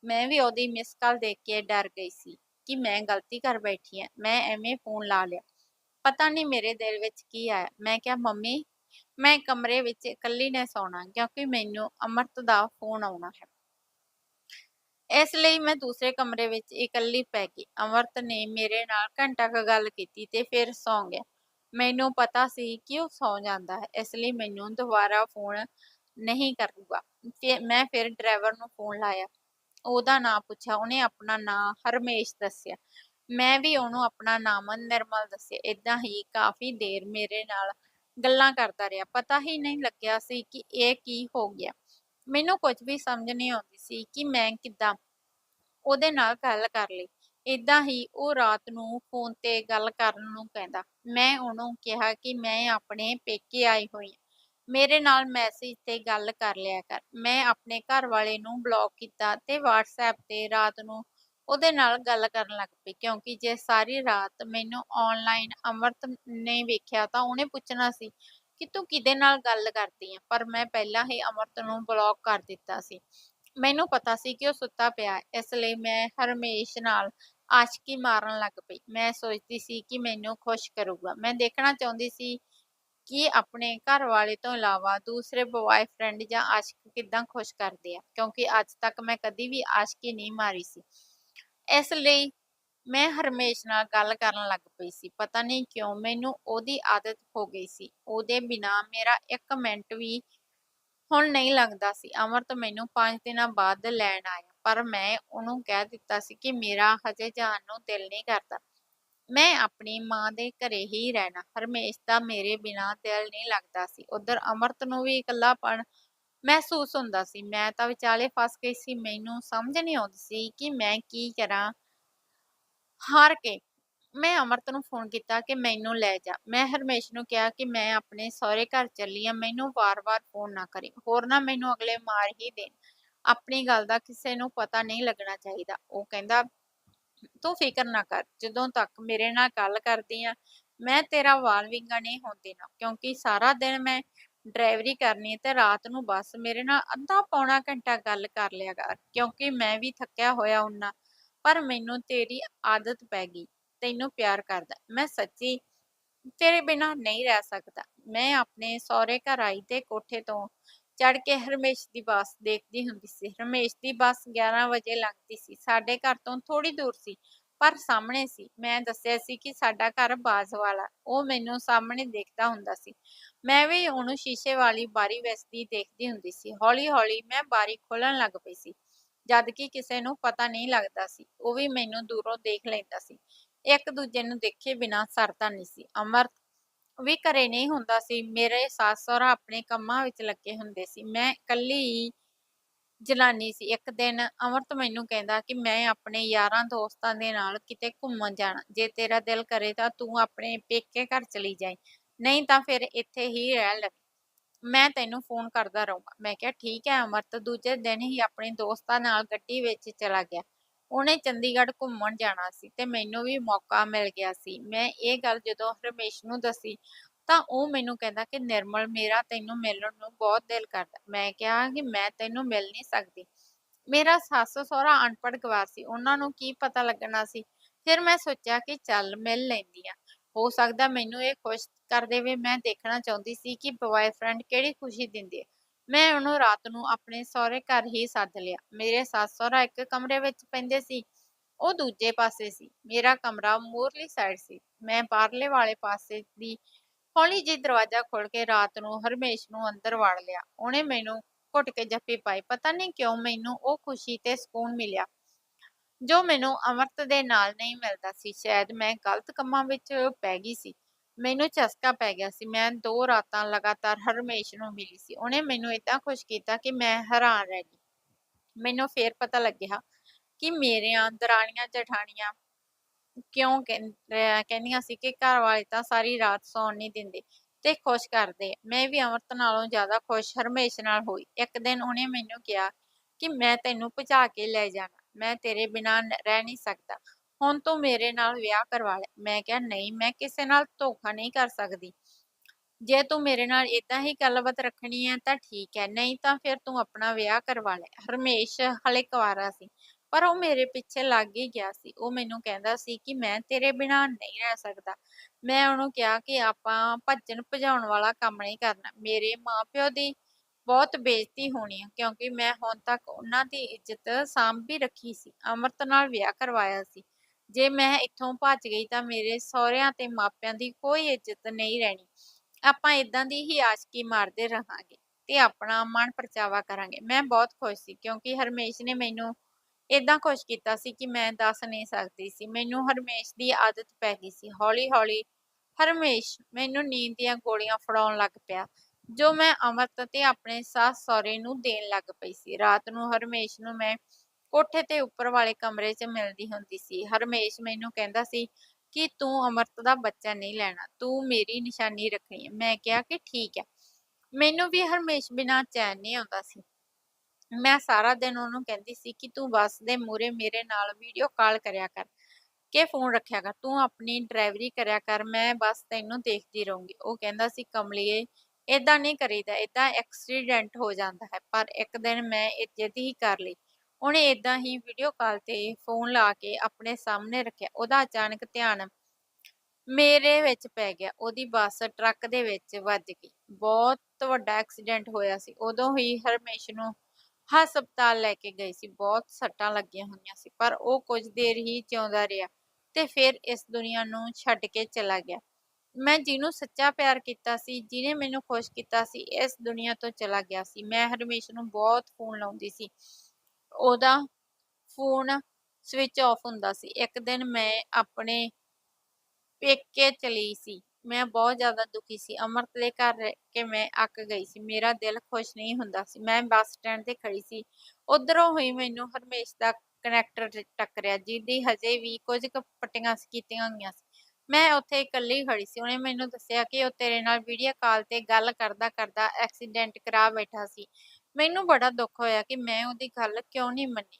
ਮੈਂ ਵੀ ਉਹਦੀ ਮਿਸ ਕਾਲ ਦੇਖ ਕੇ ਡਰ ਗਈ ਸੀ ਕਿ ਮੈਂ ਗਲਤੀ ਕਰ ਬੈਠੀ ਆ ਮੈਂ ਐਵੇਂ ਫੋਨ ਲਾ ਲਿਆ। ਪਤਾ ਨਹੀਂ ਮੇਰੇ ਦਿਲ ਵਿੱਚ ਕੀ ਆਇਆ। ਮੈਂ ਕਿਹਾ, ਮੰਮੀ, ਮੈਂ ਕਮਰੇ ਵਿੱਚ ਇਕੱਲੀ ਨੇ ਸੌਣਾ ਕਿਉਂਕਿ ਮੈਨੂੰ ਅਮਰਤ ਦਾ ਫੋਨ ਆਉਣਾ ਹੈ। ਇਸ ਲਈ ਮੈਂ ਦੂਸਰੇ ਕਮਰੇ ਵਿੱਚ ਇਕੱਲੀ ਪੈ ਗਈ। ਅਮਰਤ ਨੇ ਮੇਰੇ ਨਾਲ ਘੰਟਾ ਕੁ ਗੱਲ ਕੀਤੀ ਤੇ ਫਿਰ ਸੌਂ ਗਿਆ। ਮੈਨੂੰ ਪਤਾ ਸੀ ਕਿ ਉਹ ਸੌਂ ਜਾਂਦਾ ਹੈ, ਇਸ ਲਈ ਮੈਨੂੰ ਦੁਬਾਰਾ ਫੋਨ ਨਹੀਂ ਕਰੂਗਾ ਫਿਰ ਮੈਂ ਫਿਰ ਡਰਾਈਵਰ ਨੂੰ ਫੋਨ ਲਾਇਆ। ਉਹਦਾ ਨਾਂ ਪੁੱਛਿਆ। ਉਹਨੇ ਆਪਣਾ ਨਾਂ ਹਰਮੇਸ਼ ਦੱਸਿਆ। ਮੈਂ ਵੀ ਉਹਨੂੰ ਆਪਣਾ ਨਾਮ ਨਿਰਮਲ ਦੱਸਿਆ। ਇਦਾਂ ਹੀ ਕਾਫੀ ਦੇਰ ਮੇਰੇ ਨਾਲ ਗੱਲਾਂ ਕਰਦਾ ਰਿਹਾ। ਪਤਾ ਹੀ ਨਹੀਂ ਲੱਗਿਆ ਸੀ ਕਿ ਇਹ ਕੀ ਹੋ ਗਿਆ। ਮੈਨੂੰ ਕੁਝ ਵੀ ਸਮਝ ਨਹੀਂ ਆਉਂਦੀ ਸੀ ਕਿ ਮੈਂ ਕਿੱਦਾਂ ਉਹਦੇ ਨਾਲ ਗੱਲ ਕਰ ਲਈ। ਇਦਾਂ ਹੀ ਉਹ ਰਾਤ ਨੂੰ ਫੋਨ ਤੇ ਗੱਲ ਕਰਨ ਨੂੰ ਕਹਿੰਦਾ। ਮੈਂ ਉਹਨੂੰ ਕਿਹਾ ਕਿ ਮੈਂ ਆਪਣੇ ਪੇਕੇ ਆਈ ਹੋਈ ਮੇਰੇ ਨਾਲ ਮੈਸੇਜ ਤੇ ਗੱਲ ਕਰ ਲਿਆ ਕਰ। ਮੈਂ ਆਪਣੇ ਘਰ ਵਾਲੇ ਨੂੰ ਬਲੌਕ ਕੀਤਾ ਤੇ WhatsApp ਤੇ ਰਾਤ ਨੂੰ ਉਹਦੇ ਨਾਲ ਗੱਲ ਕਰਨ ਲੱਗ ਪਈ। ਕਿਉਂਕਿ ਜੇ ਸਾਰੀ ਰਾਤ ਮੈਨੂੰ ਆਨਲਾਈਨ ਅਮਰਤ ਨੇ ਵੇਖਿਆ ਤਾਂ ਉਹਨੇ ਪੁੱਛਣਾ ਸੀ ਕਿ ਤੂੰ ਕਿਹਦੇ ਨਾਲ ਗੱਲ ਕਰਦੀ ਆ? ਪਰ ਮੈਂ ਪਹਿਲਾਂ ਹੀ ਅਮਰਤ ਨੂੰ ਬਲੌਕ ਕਰ ਦਿੱਤਾ ਸੀ। ਮੈਨੂੰ ਪਤਾ ਸੀ ਕਿ ਉਹ ਸੁੱਤਾ ਪਿਆ ਇਸ ਲਈ ਮੈਂ ਹਰਮੇਸ਼ ਨਾਲ ਆਸ਼ਕੀ ਮਾਰਨ ਲੱਗ ਪਈ। ਮੈਂ ਸੋਚਦੀ ਸੀ ਕਿ ਮੈਨੂੰ ਖੁਸ਼ ਕਰੂਗਾ। ਮੈਂ ਦੇਖਣਾ ਚਾਹੁੰਦੀ ਸੀ ਕਿ ਆਪਣੇ ਘਰ ਵਾਲੇ ਤੋਂ ਇਲਾਵਾ ਦੂਸਰੇ ਬॉयਫ੍ਰੈਂਡ ਜਾਂ ਆਸ਼ਿਕ ਕਿਦਾਂ ਖੁਸ਼ ਕਰਦੇ ਆ? ਕਿਉਂਕਿ ਅੱਜ ਤੱਕ ਮੈਂ ਕਦੀ ਵੀ ਆਸ਼ਕੀ ਨਹੀਂ ਮਾਰੀ ਸੀ। ਇਸ ਲਈ ਮੈਂ ਹਰਮੇਸ਼ ਨਾਲ ਗੱਲ ਕਰਨ ਲੱਗ ਪਈ ਸੀ। ਪਤਾ ਨਹੀਂ ਕਿਉਂ ਮੈਨੂੰ ਉਹਦੀ ਆਦਤ ਹੋ ਗਈ ਸੀ। ਉਹਦੇ ਬਿਨਾ ਮੇਰਾ ਇੱਕ ਮਿੰਟ ਵੀ ਹੁਣ ਨਹੀਂ ਲੱਗਦਾ ਸੀ। ਅਮਰਤ ਮੈਨੂੰ 5 ਦਿਨਾਂ ਬਾਅਦ ਲੈਣ ਆਇਆ, ਪਰ ਮੈਂ ਉਹਨੂੰ ਕਹਿ ਦਿੱਤਾ ਸੀ ਕਿ ਮੇਰਾ ਹਜੇ ਜਾਣ ਨੂੰ ਦਿਲ ਨਹੀਂ ਕਰਦਾ। ਮੈਂ ਆਪਣੀ ਮਾਂ ਦੇ ਘਰੇ ਹੀ ਰਹਿਣਾ। ਹਰਮੇਸ਼ ਦਾ ਮੇਰੇ ਬਿਨਾ ਦਿਲ ਨਹੀਂ ਲੱਗਦਾ ਸੀ। ਉਧਰ ਅਮਰਤ ਨੂੰ ਵੀ ਇਕੱਲਾਪਣ ਮਹਿਸੂਸ ਹੁੰਦਾ ਸੀ। ਮੈਂ ਤਾਂ ਵਿਚਾਲੇ ਫਸ ਗਈ ਸੀ। ਮੈਨੂੰ ਸਮਝ ਨਹੀਂ ਆਉਂਦੀ ਸੀ ਕਿ ਮੈਂ ਕੀ ਕਰਾਂ। ਹਾਰ ਕੇ ਮੈਂ ਅਮਰਤ ਨੂੰ ਫੋਨ ਕੀਤਾ ਕਿ ਮੈਨੂੰ ਲੈ ਜਾ। ਮੈਂ ਹਰਮੇਸ਼ ਨੂੰ ਕਿਹਾ ਕਿ ਮੈਂ ਆਪਣੇ ਸਹੁਰੇ ਘਰ ਚੱਲੀ ਆ। ਮੈਨੂੰ ਵਾਰ-ਵਾਰ ਫੋਨ ਨਾ ਕਰੀ। ਹੋਰ ਨਾ ਮੈਨੂੰ ਅਗਲੇ ਮਾਰ ਹੀ ਦੇਣ। ਆਪਣੀ ਗੱਲ ਦਾ ਕਿਸੇ ਨੂੰ ਪਤਾ ਨਹੀਂ ਲੱਗਣਾ ਚਾਹੀਦਾ। ਉਹ ਕਹਿੰਦਾ ਤੂੰ ਫਿਕਰ ਨਾ ਕਰ, ਜਦੋਂ ਤੱਕ ਮੇਰੇ ਨਾਲ ਗੱਲ ਕਰਦੀ ਆ, ਮੈਂ ਤੇਰਾ ਵਾਲ ਵਿੰਗਾ ਨਹੀਂ ਹੋਣ ਦੇਣਾ, ਕਿਉਂਕਿ ਸਾਰਾ ਦਿਨ ਮੈਂ ਡਰਾਈਵਰੀ ਕਰਨੀ ਹੈ ਤੇ ਰਾਤ ਨੂੰ ਬਸ ਮੇਰੇ ਨਾਲ ਅੱਧਾ ਪੌਣਾ ਘੰਟਾ ਗੱਲ ਕਰ ਲਿਆ ਕਰ, ਕਿਉਂਕਿ ਮੈਂ ਵੀ ਥੱਕਿਆ ਹੋਇਆ ਹੁੰਨਾ, ਪਰ ਮੈਨੂੰ ਤੇਰੀ ਆਦਤ ਪੈ ਗਈ, ਤੈਨੂੰ ਪਿਆਰ ਕਰਦਾ, ਮੈਂ ਸੱਚੀ ਤੇਰੇ ਬਿਨਾ ਨਹੀਂ ਰਹਿ ਸਕਦਾ, ਮੈਂ ਆਪਣੇ ਸਹੁਰੇ ਘਰ ਆਈ ਤੇ ਕੋਠੇ ਤੋਂ ਚੜ ਕੇ ਹਰਮੇਸ਼ ਦੀ ਬੱਸ ਦੇਖਦੀ ਹੁੰਦੀ ਸੀ। ਹਰਮੇਸ਼ ਦੀ ਬੱਸ 11 ਵਜੇ ਲੰਘਦੀ ਸੀ। ਸਾਡੇ ਘਰ ਤੋਂ ਥੋੜੀ ਦੂਰ ਸੀ, ਪਰ ਸਾਹਮਣੇ ਸੀ। ਮੈਂ ਦੱਸਿਆ ਸੀ ਕਿ ਸਾਡਾ ਘਰ ਬਾਜ਼ ਵਾਲਾ ਉਹ ਮੈਨੂੰ ਸਾਹਮਣੇ ਦੇਖਦਾ ਹੁੰਦਾ ਸੀ। ਮੈਂ ਵੀ ਉਹਨੂੰ ਸ਼ੀਸ਼ੇ ਵਾਲੀ ਬਾਰੀ ਵਸਦੀ ਦੇਖਦੀ ਹੁੰਦੀ ਸੀ। ਹੌਲੀ ਹੌਲੀ ਮੈਂ ਬਾਰੀ ਖੋਲਣ ਲੱਗ ਪਈ ਸੀ। ਜਦ ਕਿ ਕਿਸੇ ਨੂੰ ਪਤਾ ਨਹੀਂ ਲੱਗਦਾ ਸੀ। ਉਹ ਵੀ ਮੈਨੂੰ ਦੂਰੋਂ ਦੇਖ ਲੈਂਦਾ ਸੀ। ਇੱਕ ਦੂਜੇ ਨੂੰ ਦੇਖੇ ਬਿਨਾਂ ਸਰਦਾ ਨਹੀਂ ਸੀ। ਅਮਰਤ ਵੀ ਘਰੇ ਨਹੀਂ ਹੁੰਦਾ ਸੀ, ਮੇਰੇ ਸੱਸ ਸਹੁਰਾ ਆਪਣੇ ਕੰਮਾਂ ਵਿੱਚ ਲੱਗੇ ਹੁੰਦੇ ਸੀ। ਮੈਂ ਇਕੱਲੀ ਹੀ ਜਲਾਨੀ ਸੀ। ਇੱਕ ਦਿਨ ਅਮਰਤ ਮੈਨੂੰ ਕਹਿੰਦਾ ਕਿ ਮੈਂ ਆਪਣੇ ਯਾਰਾਂ ਦੋਸਤਾਂ ਦੇ ਨਾਲ ਕਿਤੇ ਘੁੰਮਣ ਜਾਣਾ। ਜੇ ਤੇਰਾ ਦਿਲ ਕਰੇ ਤਾਂ ਤੂੰ ਆਪਣੇ ਪੇਕੇ ਘਰ ਚਲੀ ਜਾਈਂ। ਨਹੀਂ ਤਾਂ ਫਿਰ ਇੱਥੇ ਹੀ ਰਹਿ ਲੈ ਮੈਂ ਤੈਨੂੰ ਫੋਨ ਕਰਦਾ ਰਹੂੰਗਾ। ਮੈਂ ਕਿਹਾ, ਠੀਕ ਹੈ ਅਮਰਤ, ਦੂਜੇ ਦਿਨ ਹੀ ਆਪਣੇ ਦੋਸਤਾਂ ਨਾਲ ਗੱਡੀ ਵਿੱਚ ਚਲਾ ਗਿਆ। ਉਹਨੇ ਚੰਡੀਗੜ੍ਹ ਘੁੰਮਣ ਜਾਣਾ ਸੀ ਤੇ ਮੈਨੂੰ ਵੀ ਮੌਕਾ ਮਿਲ ਗਿਆ ਸੀ। ਮੈਂ ਇਹ ਗੱਲ ਜਦੋਂ ਰਮੇਸ਼ ਨੂੰ ਦੱਸੀ ਤਾਂ ਉਹ ਮੈਨੂੰ ਕਹਿੰਦਾ ਕਿ ਨਿਰਮਲ, ਮੇਰਾ ਤੈਨੂੰ ਮਿਲਣ ਨੂੰ ਬਹੁਤ ਦਿਲ ਕਰਦਾ। ਮੈਂ ਕਿਹਾ ਕਿ ਮੈਂ ਤੈਨੂੰ ਮਿਲ ਨਹੀਂ ਸਕਦੀ। ਮੇਰਾ ਸੱਸ ਸਹੁਰਾ ਅਨਪੜ੍ਹ ਗਵਾਰ ਸੀ, ਉਹਨਾਂ ਨੂੰ ਕੀ ਪਤਾ ਲੱਗਣਾ ਸੀ? ਫਿਰ ਮੈਂ ਸੋਚਿਆ ਕਿ ਚੱਲ ਮਿਲ ਲੈਂਦੀ ਆ ਹੋ ਸਕਦਾ ਮੈਨੂੰ ਇਹ ਖੁਸ਼ ਕਰ ਦੇਵੇ। ਮੈਂ ਦੇਖਣਾ ਚਾਹੁੰਦੀ ਸੀ ਕਿ ਬॉयਫ੍ਰੈਂਡ ਕਿਹੜੀ ਖੁਸ਼ੀ ਦਿੰਦੇ ਮੈਂ ਉਹਨੂੰ ਰਾਤ ਨੂੰ ਆਪਣੇ ਸਹੁਰੇ ਘਰ ਹੀ ਸੱਦ ਲਿਆ। ਮੇਰੇ ਸੱਸ ਸਹੁਰਾ ਇੱਕ ਕਮਰੇ ਵਿੱਚ ਪੈਂਦੇ ਸੀ, ਉਹ ਦੂਜੇ ਪਾਸੇ ਸੀ। ਮੇਰਾ ਕਮਰਾ ਮੂਰਲੀ ਸਾਈਡ ਸੀ। ਮੈਂ ਬਾਹਰਲੇ ਵਾਲੇ ਪਾਸੇ ਦੀ ਹੌਲੀ ਜਿਹੀ ਦਰਵਾਜ਼ਾ ਖੋਲ ਕੇ ਰਾਤ ਨੂੰ ਹਰਮੇਸ਼ ਨੂੰ ਅੰਦਰ ਵੜ ਲਿਆ। ਉਹਨੇ ਮੈਨੂੰ ਘੁੱਟ ਕੇ ਜੱਫੀ ਪਾਈ। ਪਤਾ ਨਹੀਂ ਕਿਉਂ ਮੈਨੂੰ ਉਹ ਖੁਸ਼ੀ ਤੇ ਸਕੂਨ ਮਿਲਿਆ, ਜੋ ਮੈਨੂੰ ਅਮਰਤ ਦੇ ਨਾਲ ਨਹੀਂ ਮਿਲਦਾ ਸੀ। ਸ਼ਾਇਦ ਮੈਂ ਗਲਤ ਕੰਮਾਂ ਵਿੱਚ ਪੈ ਗਈ ਸੀ। ਮੈਨੂੰ ਚਸਕਾ ਪੈ ਗਿਆ ਸੀ, ਮੈਂ ਦੋ ਰਾਤਾਂ ਲਗਾਤਾਰ ਹਰਮੇਸ਼ ਨੂੰ ਮਿਲੀ ਸੀ, ਉਹਨੇ ਮੈਨੂੰ ਏਦਾਂ ਖੁਸ਼ ਕੀਤਾ ਕਿ ਮੈਂ ਹੈਰਾਨ ਰਹਿ ਗਈ। ਮੈਨੂੰ ਫੇਰ ਪਤਾ ਲੱਗਿਆ ਕਿ ਮੇਰੀਆਂ ਦਰਾਣੀਆਂ ਜਠਾਣੀਆਂ ਕਿਉਂ ਕਹਿੰ- ਕਹਿੰਦੀਆਂ ਸੀ ਕਿ ਘਰ ਵਾਲੇ ਤਾਂ ਸਾਰੀ ਰਾਤ ਸੌਣ ਨਹੀਂ ਦਿੰਦੇ ਤੇ ਖੁਸ਼ ਕਰਦੇ। ਮੈਂ ਵੀ ਅਮਰਤ ਨਾਲੋਂ ਜ਼ਿਆਦਾ ਖੁਸ਼ ਹਰਮੇਸ਼ ਨਾਲ ਹੋਈ। ਇੱਕ ਦਿਨ ਉਹਨੇ ਮੈਨੂੰ ਕਿਹਾ ਕਿ ਮੈਂ ਤੈਨੂੰ ਭਜਾ ਕੇ ਲੈ ਜਾਣਾ, ਮੈਂ ਤੇਰੇ ਬਿਨਾਂ ਰਹਿ ਨਹੀਂ ਸਕਦਾ। ਹੁਣ ਤੂੰ ਮੇਰੇ ਨਾਲ ਵਿਆਹ ਕਰਵਾ ਲੈ। ਮੈਂ ਕਿਹਾ, ਨਹੀਂ, ਮੈਂ ਕਿਸੇ ਨਾਲ ਧੋਖਾ ਨਹੀਂ ਕਰ ਸਕਦੀ। ਜੇ ਤੂੰ ਮੇਰੇ ਨਾਲ ਇਦਾਂ ਹੀ ਗੱਲਬਾਤ ਰੱਖਣੀ ਹੈ ਤਾਂ ਠੀਕ ਹੈ, ਨਹੀਂ ਤਾਂ ਫਿਰ ਤੂੰ ਆਪਣਾ ਵਿਆਹ ਕਰਵਾ ਲੈ। ਹਰਮੇਸ਼ ਹਲੇ ਕੁਆਰਾ ਸੀ, ਪਰ ਉਹ ਮੇਰੇ ਪਿੱਛੇ ਲੱਗ ਹੀ ਗਿਆ ਸੀ। ਉਹ ਮੈਨੂੰ ਕਹਿੰਦਾ ਸੀ ਕਿ ਮੈਂ ਤੇਰੇ ਬਿਨਾਂ ਨਹੀਂ ਰਹਿ ਸਕਦਾ। ਮੈਂ ਉਹਨੂੰ ਕਿਹਾ ਕਿ ਆਪਾਂ ਭੱਜਣ ਭਜਾਉਣ ਵਾਲਾ ਕੰਮ ਨਹੀਂ ਕਰਨਾ। ਮੇਰੇ ਮਾਪਿਓ ਦੀ ਬਹੁਤ ਬੇਇੱਜ਼ਤੀ ਹੋਣੀ ਹੈ ਕਿਉਂਕਿ ਮੈਂ ਹੁਣ ਤੱਕ ਉਹਨਾਂ ਦੀ ਇੱਜ਼ਤ ਸਾਂਭੀ ਰੱਖੀ ਸੀ, ਅਮਰਤ ਨਾਲ ਵਿਆਹ ਕਰਵਾਇਆ ਸੀ। ਜੇ ਮੈਂ ਇੱਥੋਂ ਭੱਜ ਗਈ ਤਾਂ ਮੇਰੇ ਸਹੁਰਿਆਂ ਤੇ ਮਾਪਿਆਂ ਦੀ ਕੋਈ ਇੱਜ਼ਤ ਨਹੀਂ ਰਹਿਣੀ। ਆਪਾਂ ਇਦਾਂ ਦੀ ਹੀ ਆਸ਼ਕੀ ਮਾਰਦੇ ਰਹਾਂਗੇ ਤੇ ਆਪਣਾ ਮਨ ਪਰਚਾਵਾ ਕਰਾਂਗੇ। ਮੈਂ ਬਹੁਤ ਖੁਸ਼ ਸੀ ਕਿਉਂਕਿ ਹਰਮੇਸ਼ ਨੇ ਮੈਨੂੰ ਇਦਾਂ ਖੁਸ਼ ਕੀਤਾ ਸੀ ਕਿ ਮੈਂ ਦੱਸ ਨਹੀਂ ਸਕਦੀ ਸੀ। ਮੈਨੂੰ ਹਰਮੇਸ਼ ਦੀ ਆਦਤ ਪੈ ਗਈ ਸੀ। ਹੌਲੀ ਹੌਲੀ ਹਰਮੇਸ਼ ਮੈਨੂੰ ਨੀਂਦ ਦੀਆਂ ਗੋਲੀਆਂ ਫੜਾਉਣ ਲੱਗ ਪਿਆ, ਜੋ ਮੈਂ ਅਮਰਤ ਤੇ ਆਪਣੇ ਸੱਸ ਸਹੁਰੇ ਨੂੰ ਦੇਣ ਲੱਗ ਪਈ ਸੀ। ਰਾਤ ਨੂੰ ਹਰਮੇਸ਼ ਨੂੰ ਮੈਂ ਕੋਠੇ ਤੇ ਉੱਪਰ ਵਾਲੇ ਕਮਰੇ 'ਚ ਮਿਲਦੀ ਹੁੰਦੀ ਸੀ। ਹਰਮੇਸ਼ ਮੈਨੂੰ ਕਹਿੰਦਾ ਸੀ ਕਿ ਤੂੰ ਅਮਰਤ ਦਾ ਬੱਚਾ ਨਹੀਂ ਲੈਣਾ, ਤੂੰ ਮੇਰੀ ਨਿਸ਼ਾਨੀ ਰੱਖਣੀ ਹੈ। ਮੈਂ ਕਿਹਾ ਕਿ ਠੀਕ ਹੈ। ਮੈਨੂੰ ਵੀ ਹਰਮੇਸ਼ ਬਿਨਾਂ ਚੈਨ ਨਹੀਂ ਆਉਂਦਾ ਸੀ। ਮੈਂ ਸਾਰਾ ਦਿਨ ਉਹਨੂੰ ਕਹਿੰਦੀ ਸੀ ਕਿ ਤੂੰ ਬੱਸ ਦੇ ਮੂਹਰੇ ਮੇਰੇ ਨਾਲ ਵੀਡੀਓ ਕਾਲ ਕਰਿਆ ਕਰ, ਕੇ ਫੋਨ ਰੱਖਿਆ ਕਰ। ਤੂੰ ਆਪਣੀ ਡਰਾਈਵਰੀ ਕਰਿਆ ਕਰ, ਮੈਂ ਬਸ ਤੈਨੂੰ ਦੇਖਦੀ ਰਹੂੰਗੀ। ਉਹ ਕਹਿੰਦਾ ਸੀ, ਕਮਲੀਏ, ਏਦਾਂ ਨਹੀਂ ਕਰੀਦਾ ਏਦਾਂ ਐਕਸੀਡੈਂਟ ਹੋ ਜਾਂਦਾ ਹੈ, ਪਰ ਇੱਕ ਦਿਨ ਮੈਂ ਇੱਜ਼ਤ ਹੀ ਕਰ ਲਈ। ਉਹਨੇ ਏਦਾਂ ਹੀ ਵੀਡੀਓ ਕਾਲ ਤੇ ਫੋਨ ਲਾ ਕੇ ਆਪਣੇ ਸਾਹਮਣੇ ਰੱਖਿਆ। ਉਹਦਾ ਅਚਾਨਕ ਧਿਆਨ ਮੇਰੇ ਵਿੱਚ ਪੈ ਗਿਆ। ਉਹਦੀ ਬੱਸ ਟਰੱਕ ਦੇ ਵਿੱਚ ਵੱਜ ਗਈ। ਬਹੁਤ ਵੱਡਾ ਐਕਸੀਡੈਂਟ ਹੋਇਆ ਸੀ। ਉਦੋਂ ਹੀ ਹਰਮੇਸ਼ ਨੂੰ ਹਸਪਤਾਲ ਲੈ ਕੇ ਗਏ ਸੀ। ਬਹੁਤ ਸੱਟਾਂ ਲੱਗੀਆਂ ਹੋਈਆਂ ਸੀ, ਪਰ ਉਹ ਕੁਝ ਦੇਰ ਹੀ ਜਿਉਂਦਾ ਰਿਹਾ ਤੇ ਫਿਰ ਇਸ ਦੁਨੀਆ ਨੂੰ ਛੱਡ ਕੇ ਚਲਾ ਗਿਆ। ਮੈਂ ਜਿਹਨੂੰ ਸੱਚਾ ਪਿਆਰ ਕੀਤਾ ਸੀ, ਜਿਹਨੇ ਮੈਨੂੰ ਖੁਸ਼ ਕੀਤਾ ਸੀ, ਇਸ ਦੁਨੀਆ ਤੋਂ ਚਲਾ ਗਿਆ ਸੀ। ਮੈਂ ਹਰਮੇਸ਼ ਨੂੰ ਬਹੁਤ ਫੋਨ ਲਾਉਂਦੀ ਸੀ। ਉਹਦਾ ਫੋਨ ਸਵਿਚ ਆਫ ਹੁੰਦਾ ਸੀ। ਇੱਕ ਦਿਨ ਮੈਂ ਆਪਣੇ ਪੇਕੇ ਚਲੀ ਸੀ। ਮੈਂ ਬਹੁਤ ਜ਼ਿਆਦਾ ਦੁਖੀ ਸੀ। ਅਮਰਤ ਦੇ ਘਰ ਰਹਿ ਕੇ ਮੈਂ ਅੱਕ ਗਈ ਸੀ। ਮੇਰਾ ਦਿਲ ਖੁਸ਼ ਨਹੀਂ ਹੁੰਦਾ ਸੀ। ਮੈਂ ਬੱਸ ਸਟੈਂਡ ਤੇ ਖੜੀ ਸੀ। ਉਧਰੋਂ ਹੋਈ ਮੈਨੂੰ ਹਰਮੇਸ਼ ਦਾ ਕਨੈਕਟਰ ਟੱਕਰਿਆ, ਜਿਹਦੀ ਹਜੇ ਵੀ ਕੁਝ ਪੱਟੀਆਂ ਕੀਤੀਆਂ ਹੋਈਆਂ ਸੀ। ਮੈਂ ਉੱਥੇ ਇਕੱਲੀ ਖੜੀ ਸੀ। ਉਹਨੇ ਮੈਨੂੰ ਦੱਸਿਆ ਕਿ ਉਹ ਤੇਰੇ ਨਾਲ ਵੀਡੀਓ ਕਾਲ ਤੇ ਗੱਲ ਕਰਦਾ ਕਰਦਾ ਐਕਸੀਡੈਂਟ ਕਰਾ ਬੈਠਾ ਸੀ। ਮੈਨੂੰ ਬੜਾ ਦੁੱਖ ਹੋਇਆ ਕਿ ਮੈਂ ਉਹਦੀ ਗੱਲ ਕਿਉਂ ਨਹੀਂ ਮੰਨੀ।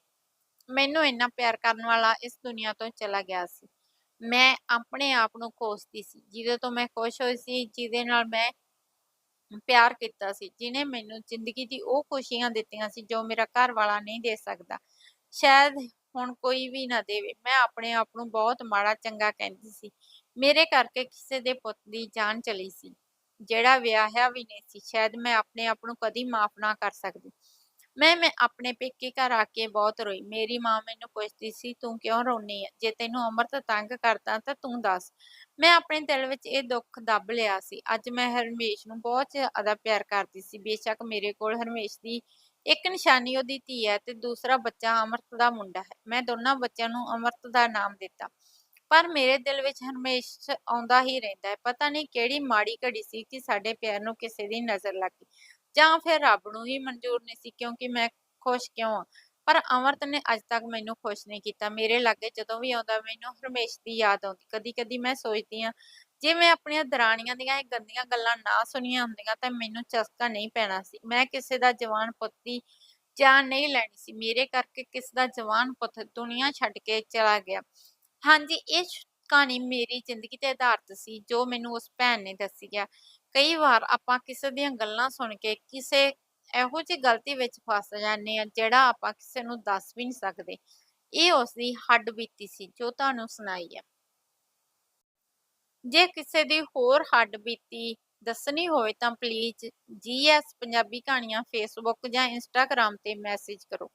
ਮੈਨੂੰ ਇੰਨਾ ਪਿਆਰ ਕਰਨ ਵਾਲਾ ਇਸ ਦੁਨੀਆ ਤੋਂ ਚਲਾ ਗਿਆ ਸੀ। ਮੈਂ ਆਪਣੇ ਆਪ ਨੂੰ ਕੋਸਦੀ ਸੀ, ਜਿਹਦੇ ਤੋਂ ਮੈਂ ਖੁਸ਼ ਹੋਈ ਸੀ, ਜਿਹਦੇ ਨਾਲ ਮੈਂ ਪਿਆਰ ਕੀਤਾ ਸੀ, ਜਿਹਨੇ ਮੈਨੂੰ ਜ਼ਿੰਦਗੀ ਦੀ ਉਹ ਖੁਸ਼ੀਆਂ ਦਿੱਤੀਆਂ ਸੀ ਜੋ ਮੇਰਾ ਘਰ ਵਾਲਾ ਨਹੀਂ ਦੇ ਸਕਦਾ। ਸ਼ਾਇਦ ਹੁਣ ਕੋਈ ਵੀ ਨਾ ਦੇਵੇ, ਮੈਂ ਆਪਣੇ ਆਪ ਨੂੰ ਬਹੁਤ ਮਾੜਾ ਚੰਗਾ ਕਹਿੰਦੀ ਸੀ। ਮੇਰੇ ਕਰਕੇ ਕਿਸੇ ਦੇ ਪੁੱਤ ਦੀ ਜਾਨ ਚਲੀ ਸੀ। ਜਿਹੜਾ ਵਿਆਹਿਆ ਵੀ ਨਹੀਂ ਸੀ। ਸ਼ਾਇਦ ਮੈਂ ਆਪਣੇ ਆਪ ਨੂੰ ਕਦੀ ਮਾਫ ਨਾ ਕਰ ਸਕਦੀ। ਮੈਂ ਮੈਂ ਆਪਣੇ ਪੇਕੇ ਘਰ ਆ ਕੇ ਬਹੁਤ ਰੋਈ। ਮੇਰੀ ਮਾਂ ਮੈਨੂੰ ਪੁੱਛਦੀ ਸੀ, ਤੂੰ ਕਿਉਂ ਰੋਨੀ ਹੈ ਜੇ ਤੈਨੂੰ ਅਮਰਤ ਤੰਗ ਕਰਦਾ, ਤਾਂ ਤੂੰ ਦੱਸ। ਮੈਂ ਆਪਣੇ ਦਿਲ ਵਿੱਚ ਇਹ ਦੁੱਖ ਦੱਬ ਲਿਆ ਸੀ। ਅੱਜ ਮੈਂ ਹਰਮੇਸ਼ ਨੂੰ ਬਹੁਤ ਜ਼ਿਆਦਾ ਪਿਆਰ ਕਰਦੀ ਸੀ। ਬੇਸ਼ੱਕ ਮੇਰੇ ਕੋਲ ਹਰਮੇਸ਼ ਦੀ ਇੱਕ ਨਿਸ਼ਾਨੀ ਉਹਦੀ ਧੀ ਹੈ ਤੇ ਦੂਸਰਾ ਬੱਚਾ ਅਮਰਤ ਦਾ ਮੁੰਡਾ ਹੈ। ਮੈਂ ਦੋਨਾਂ ਬੱਚਿਆਂ ਨੂੰ ਅਮਰਤ ਦਾ ਨਾਮ ਦਿੱਤਾ। ਪਰ ਮੇਰੇ ਦਿਲ ਵਿੱਚ ਹਰਮੇਸ਼ ਆਉਂਦਾ ਹੀ ਰਹਿੰਦਾ ਹੈ। ਪਤਾ ਨਹੀਂ ਕਿਹੜੀ ਮਾੜੀ ਘੜੀ ਸੀ ਕਿ ਸਾਡੇ ਪਿਆਰ ਨੂੰ ਕਿਸੇ ਦੀ ਨਜ਼ਰ ਲੱਗ ਗਈ। ਜਾਂ ਫਿਰ ਰੱਬ ਨੂੰ ਹੀ ਮਨਜ਼ੂਰ ਨਹੀਂ ਸੀ ਕਿਉਂਕਿ ਮੈਂ ਖੁਸ਼ ਕਿਉਂ ਆ ਪਰ ਅਮਰਤ ਨੇ ਅੱਜ ਤੱਕ ਮੈਨੂੰ ਖੁਸ਼ ਨਹੀਂ ਕੀਤਾ। ਮੇਰੇ ਲਾਗੇ ਜਦੋਂ ਵੀ ਆਉਂਦਾ ਮੈਨੂੰ ਹਰਮੇਸ਼ ਦੀ ਯਾਦ ਆਉਂਦੀ। ਕਦੀ ਕਦੀ ਮੈਂ ਸੋਚਦੀ ਹਾਂ, ਜੇ ਮੈਂ ਆਪਣੀਆਂ ਦਰਾਣੀਆਂ ਦੀਆਂ ਇਹ ਗੰਦੀਆਂ ਗੱਲਾਂ ਨਾ ਸੁਣੀਆਂ ਹੁੰਦੀਆਂ ਤਾਂ ਮੈਨੂੰ ਚਸਕਾ ਨਹੀਂ ਪੈਣਾ ਸੀ। ਮੈਂ ਕਿਸੇ ਦਾ ਜਵਾਨ ਪੁੱਤੀ ਦੀ ਜਾਨ ਨਹੀਂ ਲੈਣੀ ਸੀ। ਮੇਰੇ ਕਰਕੇ ਕਿਸ ਦਾ ਜਵਾਨ ਪੁੱਤ ਦੁਨੀਆ ਛੱਡ ਕੇ ਚਲਾ ਗਿਆ। ਹਾਂਜੀ, ਇਹ ਸ਼- ਕਹਾਣੀ ਮੇਰੀ ਜ਼ਿੰਦਗੀ ਤੇ ਆਧਾਰਿਤ ਸੀ, ਜੋ ਮੈਨੂੰ ਉਸ ਭੈਣ ਨੇ ਦੱਸੀ ਗਿਆ ਕਈ ਵਾਰ ਆਪਾਂ ਕਿਸੇ ਦੀਆਂ ਗੱਲਾਂ ਸੁਣ ਕੇ ਕਿਸੇ ਇਹੋ ਜਿਹੀ ਗਲਤੀ ਵਿੱਚ ਫਸ ਜਾਂਦੇ ਆ ਜਿਹੜਾ ਆਪਾਂ ਕਿਸੇ ਨੂੰ ਦੱਸ ਵੀ ਨਹੀਂ ਸਕਦੇ। ਇਹ ਉਸ ਦੀ ਹੱਡ ਬੀਤੀ ਸੀ, ਜੋ ਤੁਹਾਨੂੰ ਸੁਣਾਈ ਹੈ ਜੇ ਕਿਸੇ ਦੀ ਹੋਰ ਹੱਡ ਬੀਤੀ ਦੱਸਣੀ ਹੋਵੇ ਤਾਂ ਪਲੀਜ਼ ਜੀਐਸ ਪੰਜਾਬੀ ਕਹਾਣੀਆਂ ਫੇਸਬੁੱਕ ਜਾਂ ਇੰਸਟਾਗ੍ਰam ਤੇ ਮੈਸੇਜ ਕਰੋ।